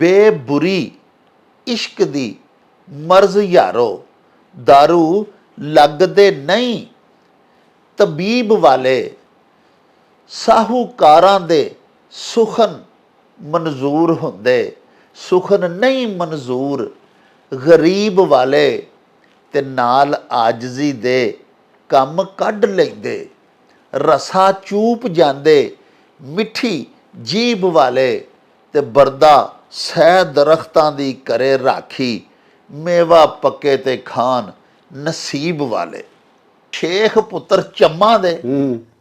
ਬੇਬੁਰੀ ਇਸ਼ਕ ਦੀ ਮਰਜ਼ ਯਾਰੋ दारू ਲੱਗਦੇ ਨਹੀਂ। ਤਬੀਬ ਵਾਲੇ ਸਾਹੂਕਾਰਾਂ ਦੇ ਸੁਖਨ ਮਨਜ਼ੂਰ ਹੁੰਦੇ। ਸੁਖਨ ਨਹੀਂ ਮਨਜ਼ੂਰ, ਗਰੀਬ ਵਾਲੇ ਤੇ ਨਾਲ ਆਜਜ਼ੀ ਦੇ ਕੰਮ ਕੱਢ ਲੈਂਦੇ। ਰਸਾ ਚੂਪ ਜਾਂਦੇ, ਮਿੱਠੀ ਜੀਬ ਵਾਲੇ ਤੇ ਬਰਦਾ ਸਹਿ ਦਰਖਤਾਂ ਦੀ ਕਰੇ ਰਾਖੀ ਮੇਵਾ ਪੱਕੇ ਤੇ ਖਾਨ ਨਸੀਬ ਵਾਲੇ। ਸ਼ੇਖ ਪੁੱਤਰ ਚੰਮਾ ਦੇ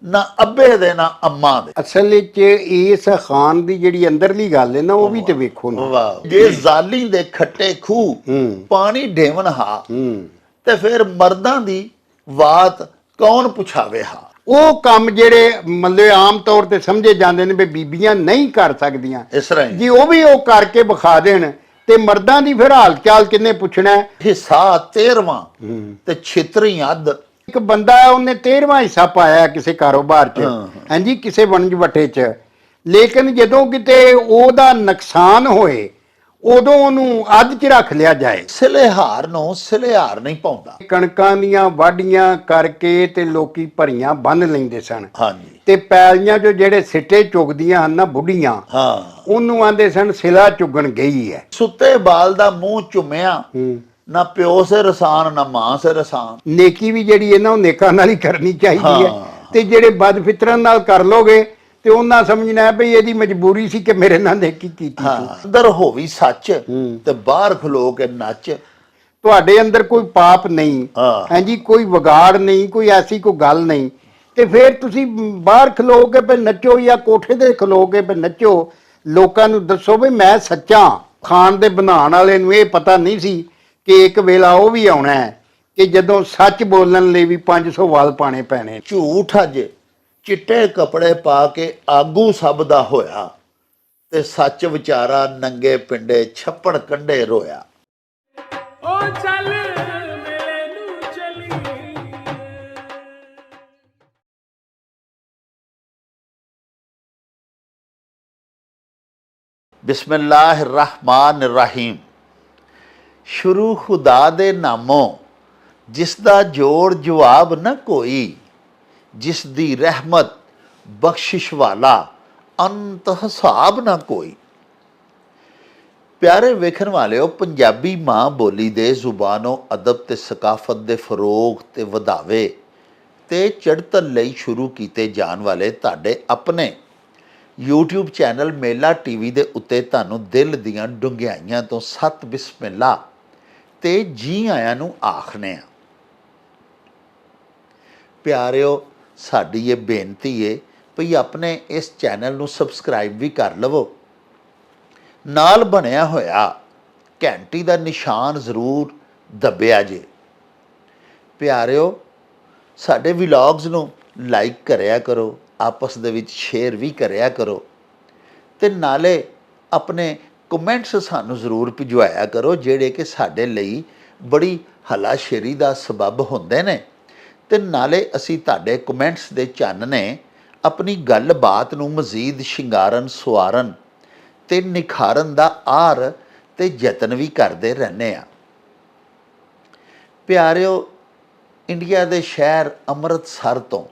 ਨਾ ਅੱਬੇ ਦੇ ਨਾ ਅੰਮਾ ਦੇ। ਅਸਲ ਵਿੱਚ ਇਸ ਖਾਨ ਦੀ ਜਿਹੜੀ ਅੰਦਰਲੀ ਗੱਲ ਹੈ ਨਾ ਉਹ ਵੀ ਤੇ ਵੇਖੋ ਨਾ। ਵਾਹ। ਜੇ ਜ਼ਾਲੀ ਦੇ ਖੱਟੇ ਹੂੰ। ਪਾਣੀ ਢੇਵਨ ਹਾ ਹੂੰ। ਤੇ ਫਿਰ ਮਰਦਾਂ ਦੀ ਬਾਤ ਕੌਣ ਪੁਛਾਵੇ ਹਾ? ਉਹ ਕੰਮ ਜਿਹੜੇ ਮਤਲਬ ਆਮ ਤੌਰ ਤੇ ਸਮਝੇ ਜਾਂਦੇ ਨੇ ਵੀ ਬੀਬੀਆਂ ਨਹੀਂ ਕਰ ਸਕਦੀਆਂ। ਇਸ ਤਰ੍ਹਾਂ ਹੀ। ਜੀ ਉਹ ਵੀ ਉਹ ਕਰਕੇ ਵਿਖਾ ਦੇਣ ਤੇ ਮਰਦਾਂ ਦੀ ਫਿਰ ਹਾਲ ਚਾਲ ਕਿੰਨੇ ਪੁੱਛਣਾ ਹੈ? ਹਿੱਸਾ 13ਵਾਂ ਤੇ ਛਿਤਰੀ ਅੱਧ। ਇੱਕ ਬੰਦਾ ਹੈ, ਉਹਨੇ 13ਵਾਂ ਹਿੱਸਾ ਪਾਇਆ ਕਿਸੇ ਕਾਰੋਬਾਰ 'ਚ। ਹਾਂਜੀ ਕਿਸੇ ਵਣਜ ਵਟੇ 'ਚ। ਲੇਕਿਨ ਜਦੋਂ ਕਿਤੇ ਉਹਦਾ ਨੁਕਸਾਨ ਹੋਏ ਉਦੋਂ ਉਹਨੂੰ ਅੱਧ 'ਚ ਰੱਖ ਲਿਆ ਜਾਏ? ਸਿਲੇਹਾਰ ਨੂੰ ਸਿਲੇਹਾਰ ਨਹੀਂ ਪਾਉਂਦਾ। ਕਣਕਾਂ ਦੀਆਂ ਵਾਢੀਆਂ ਕਰਕੇ ਤੇ ਲੋਕੀ ਭਰੀਆਂ ਬੰਨ ਲੈਂਦੇ ਸਨ। ਹਾਂਜੀ। ਤੇ ਪੈਲੀਆਂ 'ਚੋਂ ਜਿਹੜੇ ਸਿੱਟੇ ਚੁਗਦੀਆਂ ਹਨ ਨਾ ਬੁੱਢੀਆਂ ਹਾਂ। ਉਹਨੂੰ ਆਂਦੇ ਸਨ ਸਿਲਾ ਚੁਗਣ ਗਈ ਹੈ ਸੁੱਤੇ ਬਾਲ ਦਾ ਮੂੰਹ ਚੁੰਮਿਆ ਹੂੰ। ਨਾ ਪਿਓ ਸੇ ਰਸਾਨ ਨਾ ਮਾਂ ਸੇ ਰਸਾਨ। ਨੇਕੀ ਵੀ ਜਿਹੜੀ ਹੈ ਨਾ ਉਹ ਨੇਕਾਂ ਨਾਲ ਹੀ ਕਰਨੀ ਚਾਹੀਦੀ ਹੈ ਹਾਂ। ਤੇ ਜਿਹੜੇ ਬਦਫਿਤਰਨ ਨਾਲ ਕਰ ਲੋਗੇ ਤੇ ਉਹਨਾਂ ਸਮਝਣਾ ਵੀ ਇਹਦੀ ਮਜਬੂਰੀ ਸੀ ਕਿ ਮੇਰੇ ਨਾਲ ਨੇਕੀ ਕੀਤੀ ਹਾਂ ਸੀ ਅੰਦਰ ਹੋਵੀ ਸੱਚ। ਤੇ ਬਾਹਰ ਖਲੋ ਕੇ ਨੱਚ। ਤੁਹਾਡੇ ਅੰਦਰ ਕੋਈ ਪਾਪ ਨਹੀਂ। ਹਾਂਜੀ ਕੋਈ ਵਿਗਾੜ ਨਹੀਂ ਕੋਈ ਐਸੀ ਕੋਈ ਗੱਲ ਨਹੀਂ। ਤੇ ਫਿਰ ਤੁਸੀਂ ਬਾਹਰ ਖਲੋ ਕੇ ਵੀ ਨੱਚੋ ਜਾਂ ਕੋਠੇ ਤੇ ਖਲੋ ਕੇ ਵੀ ਨੱਚੋ ਲੋਕਾਂ ਨੂੰ ਦੱਸੋ ਵੀ ਮੈਂ ਸੱਚਾ। ਖਾਣ ਦੇ ਬਣਾਉਣ ਵਾਲੇ ਨੂੰ ਇਹ ਪਤਾ ਨਹੀਂ ਸੀ ਕਿ ਇੱਕ ਵੇਲਾ ਉਹ ਵੀ ਆਉਣਾ ਹੈ ਕਿ ਜਦੋਂ ਸੱਚ ਬੋਲਣ ਲਈ ਵੀ 500 ਵਾਲ ਪਾਣੇ ਪੈਣੇ। ਝੂਠ ਅੱਜ। ਚਿੱਟੇ ਕੱਪੜੇ ਪਾ ਕੇ ਆਗੂ ਸਭ ਦਾ ਹੋਇਆ ਤੇ ਸੱਚ ਵਿਚਾਰਾ ਨੰਗੇ ਪਿੰਡੇ ਛੱਪੜ ਕੰਡੇ ਰੋਇਆ। ਓ ਚੱਲ ਮੇਲੇ ਨੂੰ ਚਲੀ। ਬਿਸਮਿਲ੍ਲਾਹਿਰ ਰਹਿਮਾਨਿਰ ਰਹੀਮ ਸ਼ੁਰੂ ਖੁਦਾ ਦੇ ਨਾਮੋਂ ਜਿਸ ਦਾ ਜੋੜ ਜਵਾਬ ਨਾ ਕੋਈ। ਜਿਸ ਦੀ ਰਹਿਮਤ ਬਖਸ਼ਿਸ਼ ਵਾਲਾ ਅੰਤ ਹਿਸਾਬ ਨਾ ਕੋਈ। ਪਿਆਰੇ ਵੇਖਣ ਵਾਲਿਓ, ਪੰਜਾਬੀ ਮਾਂ ਬੋਲੀ ਦੇ ਜ਼ੁਬਾਨੋਂ ਅਦਬ ਤੇ ਸਕਾਫਤ ਦੇ ਫਰੋਗ ਤੇ ਵਧਾਵੇ ਤੇ ਚੜ੍ਹਤਲ ਲਈ ਸ਼ੁਰੂ ਕੀਤੇ ਜਾਣ ਵਾਲੇ ਤੁਹਾਡੇ ਆਪਣੇ YouTube ਚੈਨਲ ਮੇਲਾ ਟੀਵੀ ਦੇ ਉੱਤੇ ਤੁਹਾਨੂੰ ਦਿਲ ਦੀਆਂ ਡੁੰਗਿਆਈਆਂ ਤੋਂ ਸਤ ਬਿਸਮਿਲ੍ਲਾ ਤੇ ਜੀ ਆਇਆਂ ਨੂੰ ਆਖਨੇ ਆ। ਪਿਆਰਿਓ ਸਾਡੀ ਇਹ ਬੇਨਤੀ ਏ ਭਈ ਆਪਣੇ ਇਸ ਚੈਨਲ ਨੂੰ ਸਬਸਕ੍ਰਾਈਬ ਵੀ ਕਰ ਲਵੋ। ਨਾਲ ਬਣਿਆ ਹੋਇਆ ਘੰਟੀ ਦਾ ਨਿਸ਼ਾਨ ਜ਼ਰੂਰ ਦੱਬਿਆ ਜੇ। ਪਿਆਰਿਓ, ਸਾਡੇ ਵਲੌਗਸ ਨੂੰ ਲਾਈਕ ਕਰਿਆ ਕਰੋ, ਆਪਸ ਦੇ ਵਿੱਚ ਸ਼ੇਅਰ ਵੀ ਕਰਿਆ ਕਰੋ ਤੇ ਨਾਲੇ ਆਪਣੇ ਕਮੈਂਟਸ ਸਾਨੂੰ ਜ਼ਰੂਰ ਭਿਜਵਾਇਆ ਕਰੋ, ਜਿਹੜੇ ਕਿ ਸਾਡੇ ਲਈ ਬੜੀ ਹਲਾਸ਼ੇਰੀ ਦਾ ਸਬਬ ਹੁੰਦੇ ਨੇ। ਤੇ ਨਾਲੇ ਅਸੀਂ ਤੁਹਾਡੇ ਕਮੈਂਟਸ ਦੇ ਚਾਨਣੇ ਆਪਣੀ ਗੱਲਬਾਤ ਨੂੰ ਮਜ਼ੀਦ ਸ਼ਿੰਗਾਰਨ, ਸੁਆਰਨ ਤੇ ਨਿਖਾਰਨ ਦਾ ਆਰ ਤੇ ਯਤਨ ਵੀ ਕਰਦੇ ਰਹਿੰਦੇ ਆ ਪਿਆਰਿਓ, ਇੰਡੀਆ ਦੇ ਸ਼ਹਿਰ ਅੰਮ੍ਰਿਤਸਰ ਤੋਂ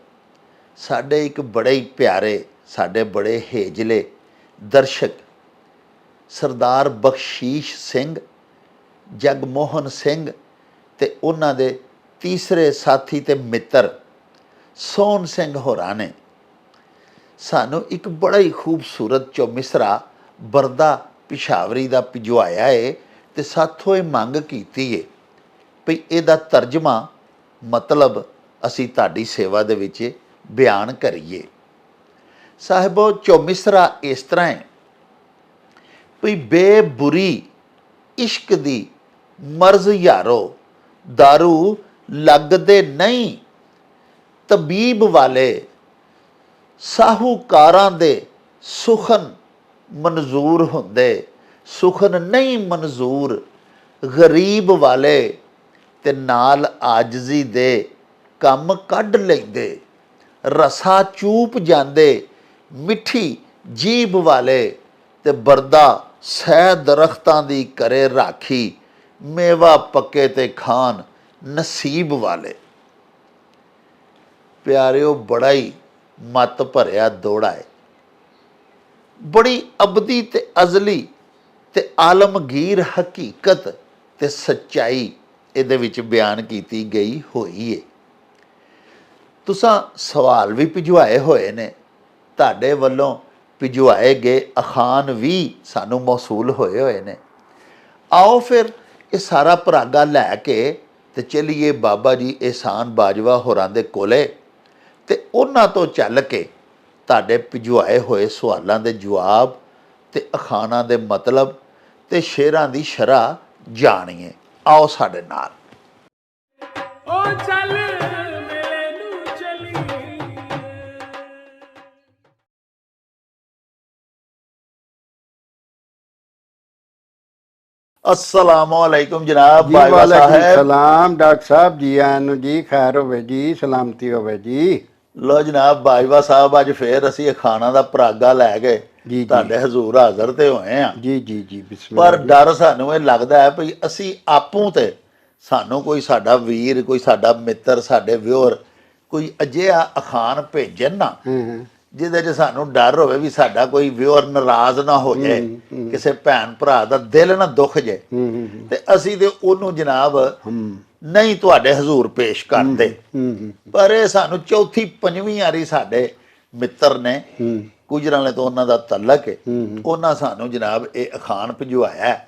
ਸਾਡੇ ਇੱਕ ਬੜੇ ਹੀ ਪਿਆਰੇ, ਸਾਡੇ ਬੜੇ ਹੇਜਲੇ ਦਰਸ਼ਕ ਸਰਦਾਰ ਬਖਸ਼ੀਸ਼ ਸਿੰਘ, ਜਗਮੋਹਨ ਸਿੰਘ ਤੇ ਉਹਨਾਂ ਦੇ ਤੀਸਰੇ ਸਾਥੀ ਤੇ ਮਿੱਤਰ ਸੋਨ ਸਿੰਘ ਹੋਰਾਂ ਨੇ। ਸਾਨੂੰ ਇੱਕ ਬੜਾ ਹੀ ਖੂਬਸੂਰਤ ਚੌਮਿਸਰਾ ਬਰਦਾ ਪਿਸ਼ਾਵਰੀ ਦਾ ਭਿਜਵਾਇਆ ਏ ਤੇ ਸਾਥੋਂ ਇਹ ਮੰਗ ਕੀਤੀ ਏ ਵੀ ਇਹਦਾ ਤਰਜਮਾ ਮਤਲਬ ਅਸੀਂ ਤੁਹਾਡੀ ਸੇਵਾ ਦੇ ਵਿੱਚ ਬਿਆਨ ਕਰੀਏ। ਸਾਹਿਬੋ ਚੌਮਿਸਰਾ ਇਸ ਤਰ੍ਹਾਂ ਹੈ ਵੀ ਬੇਬੁਰੀ ਇਸ਼ਕ ਦੀ ਮਰਜ਼ ਯਾਰੋ दारू ਲੱਗਦੇ ਨਹੀਂ। ਤਬੀਬ ਵਾਲੇ ਸਾਹੂਕਾਰਾਂ ਦੇ ਸੁਖਨ ਮਨਜ਼ੂਰ ਹੁੰਦੇ। ਸੁਖਨ ਨਹੀਂ ਮਨਜ਼ੂਰ, ਗਰੀਬ ਵਾਲੇ ਤੇ ਨਾਲ ਆਜਜ਼ੀ ਦੇ ਕੰਮ ਕੱਢ ਲੈਂਦੇ। ਰਸਾ ਚੂਪ ਜਾਂਦੇ, ਮਿੱਠੀ ਜੀਬ ਵਾਲੇ ਤੇ ਬਰਦਾ ਸਹਿ ਦਰਖਤਾਂ ਦੀ ਕਰੇ ਰਾਖੀ। ਮੇਵਾ ਪੱਕੇ ਤੇ ਖਾਨ ਨਸੀਬ ਵਾਲੇ। ਪਿਆਰਿਓ, ਬੜਾ ਹੀ ਮਤ ਭਰਿਆ ਦੋੜਾ ਹੈ ਬੜੀ ਅਬਦੀ ਤੇ ਅਜ਼ਲੀ ਤੇ ਆਲਮਗੀਰ ਹਕੀਕਤ ਤੇ ਸੱਚਾਈ ਇਹਦੇ ਵਿੱਚ ਬਿਆਨ ਕੀਤੀ ਗਈ ਹੋਈ ਏ। ਤੁਸਾਂ ਸਵਾਲ ਵੀ ਭਿਜਵਾਏ ਹੋਏ ਨੇ। ਤੁਹਾਡੇ ਵੱਲੋਂ ਭਿਜਵਾਏ ਗਏ ਅਖਾਨ ਵੀ ਸਾਨੂੰ ਮੌਸੂਲ ਹੋਏ ਹੋਏ ਨੇ। ਆਓ ਫਿਰ ਇਹ ਸਾਰਾ ਪਰਾਗਾ ਲੈ ਕੇ ਤੇ ਚਲੀਏ ਬਾਬਾ ਜੀ ਇਹਸਾਨ ਬਾਜਵਾ ਹੋਰਾਂ ਦੇ ਕੋਲੇ ਤੇ ਉਹਨਾਂ ਤੋਂ ਚੱਲ ਕੇ ਤੁਹਾਡੇ ਭਿਜਵਾਏ ਹੋਏ ਸਵਾਲਾਂ ਦੇ ਜਵਾਬ ਤੇ ਅਖਾਨਾਂ ਦੇ ਮਤਲਬ ਤੇ ਸ਼ੇਰਾਂ ਦੀ ਸ਼ਰਾ ਜਾਣੀਏ। ਆਓ ਸਾਡੇ ਨਾਲ। ਓ ਚੱਲ ਅਸਲਾਮੁ ਅਲੈਕੁਮ ਜਨਾਬ ਵਾਲੇਕੁਮ ਸਾਹਿਬ ਸਲਾਮ ਡਾਕਟਰ ਸਾਹਿਬ ਜੀ ਆਇਆਂ ਨੂੰ ਜੀ ਖੈਰ ਹੋਵੇ ਜੀ ਸਲਾਮਤੀ ਹੋਵੇ ਜੀ। ਲੋ ਜਨਾਬ ਬਾਜਵਾ ਸਾਹਿਬ ਅੱਜ ਫੇਰ ਅਸੀਂ ਅਖਾਨਾਂ ਦਾ ਪਰਾਗਾ ਲੈ ਕੇ ਜੀ। ਤੁਹਾਡੇ ਹਜ਼ੂਰ ਹਾਜ਼ਰ ਤੇ ਹੋਏ ਆ। ਜੀ ਜੀ ਜੀ ਬਿਸਮਿਲ੍ਲਾ ਪਰ ਡਰ ਸਾਨੂੰ ਇਹ ਲੱਗਦਾ ਹੈ ਵੀ ਅਸੀਂ ਆਪੂ ਤੇ ਸਾਨੂੰ ਕੋਈ ਸਾਡਾ ਵੀਰ ਕੋਈ ਸਾਡਾ ਮਿੱਤਰ ਸਾਡੇ ਵਿਓਰ ਕੋਈ ਅਜਿਹਾ ਅਖਾਨ ਭੇਜਣ ਨਾ। ਹਾਂ ਹਾਂ। ਜਿਹਦੇ 'ਚ ਸਾਨੂੰ ਡਰ ਹੋਵੇ ਵੀ ਸਾਡਾ ਕੋਈ ਵਿਓਰ ਨਾਰਾਜ਼ ਨਾ ਹੋ ਜਾਏ ਕਿਸੇ ਭੈਣ ਭਰਾ ਦਾ ਦਿਲ ਨਾ ਦੁੱਖ ਜਾਏ। ਤੇ ਅਸੀਂ ਤੇ ਉਹਨੂੰ ਜਨਾਬ ਨਹੀਂ ਤੁਹਾਡੇ ਹਜ਼ੂਰ ਪੇਸ਼ ਕਰਦੇ। ਪਰ ਇਹ ਸਾਨੂੰ ਚੌਥੀ ਪੰਜਵੀਂ ਵਾਰੀ ਸਾਡੇ ਮਿੱਤਰ ਨੇ ਹੂੰ। ਗੁਜਰਾਂ ਵਾਲੇ ਤੋਂ ਉਹਨਾਂ ਦਾ ਤਲਕ ਹੈ। ਉਹਨਾਂ ਸਾਨੂੰ ਜਨਾਬ ਇਹ ਅਖਾਨ ਭਿਜਵਾਇਆ।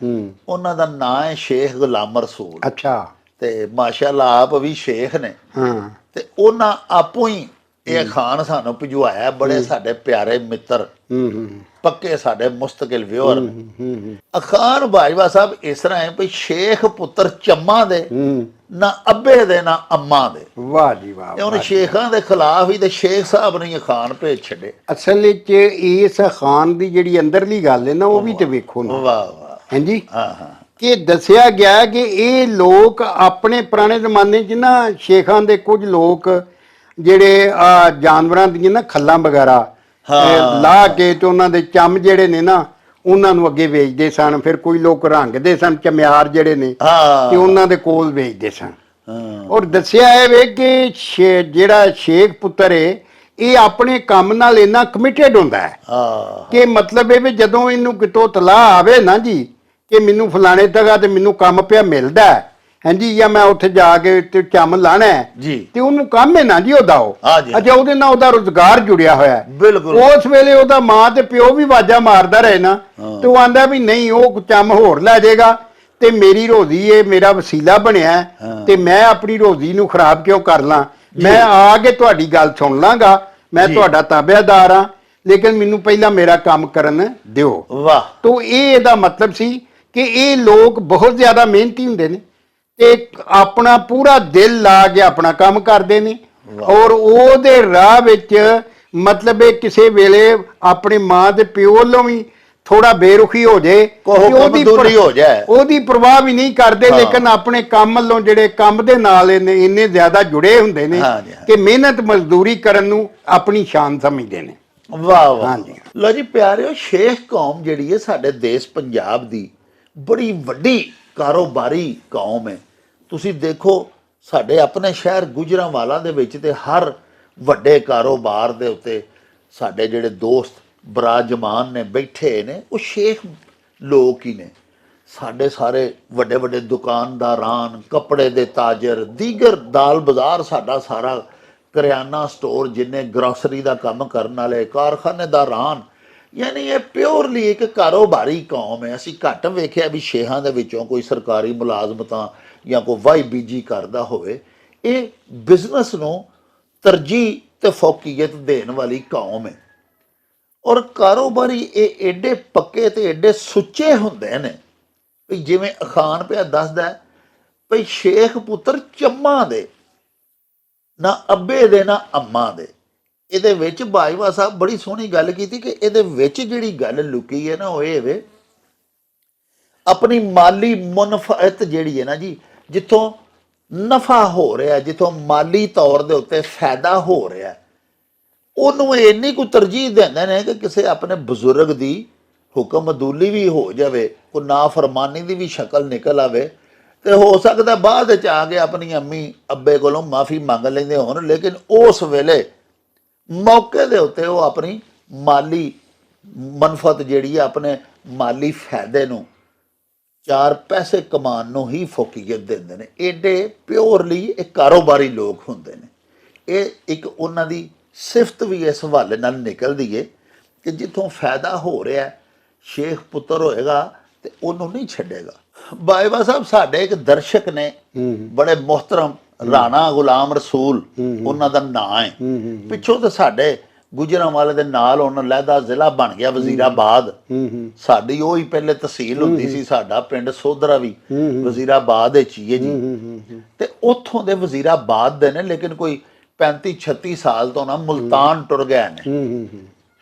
ਉਹਨਾਂ ਦਾ ਨਾਂ ਹੈ ਸ਼ੇਖ ਗੁਲਾਮ ਰਸੂਲ। ਅੱਛਾ। ਤੇ ਮਾਸ਼ਾਅੱਲਾ ਆਪ ਵੀ ਸ਼ੇਖ ਨੇ। ਹਾਂ। ਤੇ ਉਹਨਾਂ ਆਪੋ ਹੀ ਇਹ ਅਖਾਨ ਸਾਨੂੰ ਭਿਜਵਾਇਆ। ਬੜੇ ਸਾਡੇ ਪਿਆਰੇ ਮਿੱਤਰ। ਪੱਕੇ ਸਾਡੇ ਮੁਸਤਕਿਲ ਹੂੰ ਅਖਾਨ ਬਾਜਵਾ ਸਾਹਿਬ ਇਸ ਤਰ੍ਹਾਂ ਹੈ ਵੀ ਸ਼ੇਖ ਪੁੱਤਰ ਚੰਮਾ ਦੇ ਨਾ ਅੱਬੇ ਦੇ ਨਾ ਅੰਮਾ ਦੇ। ਵਾਹ ਜੀ ਵਾਹ ਤੇ ਉਹਨ। ਸ਼ੇਖਾਂ ਦੇ ਖਿਲਾਫ ਹੀ ਤੇ ਸ਼ੇਖ ਸਾਹਿਬ ਨੇ ਖਾਨ ਭੇਜ ਛੱਡੇ। ਅਸਲ ਵਿੱਚ ਇਸ ਖਾਨ ਦੀ ਜਿਹੜੀ ਅੰਦਰਲੀ ਗੱਲ ਹੈ ਨਾ ਉਹ ਵੀ ਤੇ ਵੇਖੋ ਨਾ। ਵਾਹ ਵਾਹ। ਹਾਂਜੀ? ਹਾਂ ਹਾਂ। ਕਿ ਦੱਸਿਆ ਗਿਆ ਕਿ ਇਹ ਲੋਕ ਆਪਣੇ ਪੁਰਾਣੇ ਜ਼ਮਾਨੇ 'ਚ ਨਾ ਸ਼ੇਖਾਂ ਦੇ ਕੁਝ ਲੋਕ ਜਿਹੜੇ ਆ ਜਾਨਵਰਾਂ ਦੀਆਂ ਨਾ ਖੱਲਾਂ ਵਗੈਰਾ ਹਾਂ। ਲਾ ਕੇ ਤੇ ਉਹਨਾਂ ਦੇ ਚੰਮ ਜਿਹੜੇ ਨੇ ਨਾ ਉਹਨਾਂ ਨੂੰ ਅੱਗੇ ਵੇਚਦੇ ਸਨ। ਫਿਰ ਕੋਈ ਲੋਕ ਰੰਗਦੇ ਸਨ ਚਮਿਆਰ ਜਿਹੜੇ ਨੇ ਤੇ ਹਾਂ ਉਹਨਾਂ ਦੇ ਕੋਲ ਵੇਚਦੇ ਸਨ। ਔਰ ਦੱਸਿਆ ਹੈ ਵੇ ਕਿ ਜਿਹੜਾ ਸ਼ੇਖ ਪੁੱਤਰ ਹੈ ਇਹ ਆਪਣੇ ਕੰਮ ਨਾਲ ਇੰਨਾ ਕਮਿਟਡ ਹੁੰਦਾ ਹੈ ਹਾਂ। ਕਿ ਮਤਲਬ ਇਹ ਵੀ ਜਦੋਂ ਇਹਨੂੰ ਕਿਤੋਂ ਤਲਾਹ ਆਵੇ ਨਾ ਜੀ ਕਿ ਮੈਨੂੰ ਫਲਾਣੇ ਤਗਾ ਤੇ ਮੈਨੂੰ ਕੰਮ ਪਿਆ ਮਿਲਦਾ ਹੈ ਹਾਂਜੀ ਜਾਂ ਮੈਂ ਉੱਥੇ ਜਾ ਕੇ ਤੇ ਚੰਮ ਲਾਣਾ ਹੈ ਜੀ। ਤੇ ਉਹਨੂੰ ਕੰਮ ਹੈ ਨਾ ਜੀ ਉਹਦਾ ਉਹ। ਹਾਂ ਜੀ। ਅੱਛਾ ਉਹਦੇ ਨਾਲ ਉਹਦਾ ਰੋਜ਼ਗਾਰ ਜੁੜਿਆ ਹੋਇਆ ਹੈ। ਬਿਲਕੁਲ। ਉਸ ਵੇਲੇ ਉਹਦਾ ਮਾਂ ਤੇ ਪਿਓ ਵੀ ਵਾਜਾ ਮਾਰਦਾ ਰਹੇ ਨਾ ਤੇ ਉਹ ਆਂਦਾ ਵੀ ਨਹੀਂ ਉਹ ਚੰਮ ਹੋਰ ਲੈ ਜਾਏਗਾ ਤੇ ਮੇਰੀ ਰੋਜ਼ੀ ਇਹ ਮੇਰਾ ਵਸੀਲਾ ਬਣਿਆ ਹੈ, ਤੇ ਮੈਂ ਆਪਣੀ ਰੋਜ਼ੀ ਨੂੰ ਖਰਾਬ ਕਿਉਂ ਕਰ ਲਾਂ? ਮੈਂ ਆ ਕੇ ਤੁਹਾਡੀ ਗੱਲ ਸੁਣ ਲਾਂਗਾ। ਮੈਂ ਤੁਹਾਡਾ ਤਾਬਿਆਦਾਰ ਹਾਂ ਲੇਕਿਨ ਮੈਨੂੰ ਪਹਿਲਾਂ ਮੇਰਾ ਕੰਮ ਕਰਨ ਦਿਓ। ਵਾਹ। ਤੋ ਇਹ ਇਹਦਾ ਮਤਲਬ ਸੀ ਕਿ ਇਹ ਲੋਕ ਬਹੁਤ ਜ਼ਿਆਦਾ ਮਿਹਨਤੀ ਹੁੰਦੇ ਨੇ। ਤੇ ਆਪਣਾ ਪੂਰਾ ਦਿਲ ਲਾ ਕੇ ਆਪਣਾ ਕੰਮ ਕਰਦੇ ਨੇ ਔਰ ਉਹਦੇ ਰਾਹ ਵਿੱਚ ਮਤਲਬ ਇਹ ਕਿਸੇ ਵੇਲੇ ਆਪਣੀ ਮਾਂ ਦੇ ਪਿਓ ਵੱਲੋਂ ਵੀ ਥੋੜਾ ਬੇਰੁਖੀ ਹੋ ਜੇ ਉਹਦੀ ਕਮਜ਼ੋਰੀ ਹੋ ਜਾਏ। ਉਹਦੀ ਪਰਵਾਹ ਵੀ ਨਹੀਂ ਕਰਦੇ। ਲੇਕਿਨ ਆਪਣੇ ਕੰਮ ਵੱਲੋਂ ਜਿਹੜੇ ਕੰਮ ਦੇ ਨਾਲ ਇਹਨੇ ਇੰਨੇ ਜ਼ਿਆਦਾ ਜੁੜੇ ਹੁੰਦੇ ਨੇ। ਕਿ ਮਿਹਨਤ ਮਜ਼ਦੂਰੀ ਕਰਨ ਨੂੰ ਆਪਣੀ ਸ਼ਾਨ ਸਮਝਦੇ ਨੇ ਵਾਹ ਵਾਹ ਹਾਂਜੀ। ਲੋ ਜੀ ਪਿਆਰਿਓ ਸ਼ੇਖ ਕੌਮ ਜਿਹੜੀ ਹੈ ਸਾਡੇ ਦੇਸ਼ ਪੰਜਾਬ ਦੀ ਬੜੀ ਵੱਡੀ ਕਾਰੋਬਾਰੀ ਕੌਮ ਹੈ ਤੁਸੀਂ ਦੇਖੋ, ਸਾਡੇ ਆਪਣੇ ਸ਼ਹਿਰ ਗੁਜਰਾਂਵਾਲਾ ਦੇ ਵਿੱਚ ਤੇ ਹਰ ਵੱਡੇ ਕਾਰੋਬਾਰ ਦੇ ਉੱਤੇ ਸਾਡੇ ਜਿਹੜੇ ਦੋਸਤ ਬਰਾਜਮਾਨ ਨੇ, ਬੈਠੇ ਨੇ, ਉਹ ਸ਼ੇਖ ਲੋਕ ਹੀ ਨੇ। ਸਾਡੇ ਸਾਰੇ ਵੱਡੇ ਵੱਡੇ ਦੁਕਾਨਦਾਰਾਂ ਕੱਪੜੇ ਦੇ ਤਾਜਰ, ਦੀਗਰ ਦਾਲ ਬਾਜ਼ਾਰ ਸਾਡਾ ਸਾਰਾ ਕਰਿਆਨਾ ਸਟੋਰ ਜਿੰਨੇ ਗਰੋਸਰੀ ਦਾ ਕੰਮ ਕਰਨ ਵਾਲੇ ਕਾਰਖਾਨੇਦਾਰਾਂ ਯਾਨੀ ਇਹ ਪਿਓਰਲੀ ਇੱਕ ਕਾਰੋਬਾਰੀ ਕੌਮ ਹੈ। ਅਸੀਂ ਘੱਟ ਵੇਖਿਆ ਵੀ ਸ਼ੇਹਾਂ ਦੇ ਵਿੱਚੋਂ ਕੋਈ ਸਰਕਾਰੀ ਮੁਲਾਜ਼ਮ ਤਾਂ ਜਾਂ ਕੋਈ ਵਾਈ ਬੀਜੀ ਕਰਦਾ ਹੋਵੇ ਇਹ ਬਿਜ਼ਨਸ ਨੂੰ ਤਰਜੀਹ ਤੇ ਫੌਕੀਅਤ ਦੇਣ ਵਾਲੀ ਕੌਮ ਹੈ। ਔਰ ਕਾਰੋਬਾਰੀ ਇਹ ਐਡੇ ਪੱਕੇ ਤੇ ਐਡੇ ਸੁੱਚੇ ਹੁੰਦੇ ਨੇ ਵੀ ਜਿਵੇਂ ਅਖਾਨ ਪਿਆ ਦੱਸਦਾ ਹੈ, ਵੀ ਸ਼ੇਖ ਪੁੱਤਰ ਚੰਮਾ ਦੇ ਨਾ ਅੱਬੇ ਦੇ ਨਾ ਅੰਮਾ ਦੇ। ਇਹਦੇ ਵਿੱਚ ਬਾਜਵਾ ਸਾਹਿਬ ਬੜੀ ਸੋਹਣੀ ਗੱਲ ਕੀਤੀ ਕਿ ਇਹਦੇ ਵਿੱਚ ਜਿਹੜੀ ਗੱਲ ਲੁਕੀ ਹੈ ਨਾ ਉਹ ਇਹ ਵੇ ਆਪਣੀ ਮਾਲੀ ਮੁਨਫਅਤ ਜਿਹੜੀ ਹੈ ਨਾ ਜੀ ਜਿੱਥੋਂ ਨਫਾ ਹੋ ਰਿਹਾ, ਜਿੱਥੋਂ ਮਾਲੀ ਤੌਰ ਦੇ ਉੱਤੇ ਫਾਇਦਾ ਹੋ ਰਿਹਾ, ਉਹਨੂੰ ਇੰਨੀ ਕੁ ਤਰਜੀਹ ਦਿੰਦੇ ਨੇ ਕਿ ਕਿਸੇ ਆਪਣੇ ਬਜ਼ੁਰਗ ਦੀ ਹੁਕਮ ਅਦੂਲੀ ਵੀ ਹੋ ਜਾਵੇ ਕੋ ਨਾਫਰਮਾਨੀ ਦੀ ਵੀ ਸ਼ਕਲ ਨਿਕਲ ਆਵੇ, ਤੇ ਹੋ ਸਕਦਾ ਬਾਅਦ ਵਿੱਚ ਆ ਕੇ ਆਪਣੀ ਅੰਮੀ, ਅੱਬੇ ਕੋਲੋਂ ਮਾਫੀ ਮੰਗ ਲੈਂਦੇ ਹੋਣ, ਲੇਕਿਨ ਉਸ ਵੇਲੇ ਮੌਕੇ ਦੇ ਉੱਤੇ ਉਹ ਆਪਣੀ ਮਾਲੀ ਮਨਫਤ ਜਿਹੜੀ ਆ, ਆਪਣੇ ਮਾਲੀ ਫਾਇਦੇ ਨੂੰ ਚਾਰ ਪੈਸੇ ਕਮਾਉਣ ਨੂੰ ਹੀ ਫੋਕੀਅਤ ਦਿੰਦੇ ਨੇ। ਏਡੇ ਪਿਓਰਲੀ ਇਹ ਕਾਰੋਬਾਰੀ ਲੋਕ ਹੁੰਦੇ ਨੇ। ਇਹ ਇੱਕ ਉਹਨਾਂ ਦੀ ਸਿਫਤ ਵੀ ਇਸ ਹਵਾਲੇ ਨਾਲ ਨਿਕਲਦੀ ਏ ਕਿ ਜਿੱਥੋਂ ਫਾਇਦਾ ਹੋ ਰਿਹਾ ਹੈ, ਸ਼ੇਖ ਪੁੱਤਰ ਹੋਏਗਾ ਤੇ ਉਹਨੂੰ ਨਹੀਂ ਛੱਡੇਗਾ। ਬਾਈਬਾ ਸਾਹਿਬ ਸਾਡੇ ਇੱਕ ਦਰਸ਼ਕ ਨੇ ਬੜੇ ਮੁਹਤਰਮ ਰਾਣਾ ਗੁਲਾਮ ਰਸੂਲ ਉਹਨਾਂ ਦਾ ਨਾਂ ਹੈ। ਪਿੱਛੋਂ ਤੇ ਸਾਡੇ ਗੁਜਰਾਂ ਵਾਲੇ ਦੇ ਨਾਲ ਉਹਨਾਂ ਲਹਿਦਾ ਜ਼ਿਲ੍ਹਾ ਬਣ ਗਿਆ ਵਜ਼ੀਰਾਬਾਦ। ਸਾਡੀ ਉਹ ਹੀ ਪਹਿਲੇ ਤਹਿਸੀਲ ਹੁੰਦੀ ਸੀ ਸਾਡਾ ਪਿੰਡ ਸੋਧਰਾ ਵੀ ਵਜ਼ੀਰਾਬਾਦ ਵਿੱਚ ਹੀ ਹੈ ਜੀ। ਤੇ ਉੱਥੋਂ ਦੇ ਵਜ਼ੀਰਾਬਾਦ ਦੇ ਨੇ ਲੇਕਿਨ ਕੋਈ 35 36 ਸਾਲ ਤੋਂ ਨਾ ਮੁਲਤਾਨ ਟੁਰ ਗਏ ਨੇ।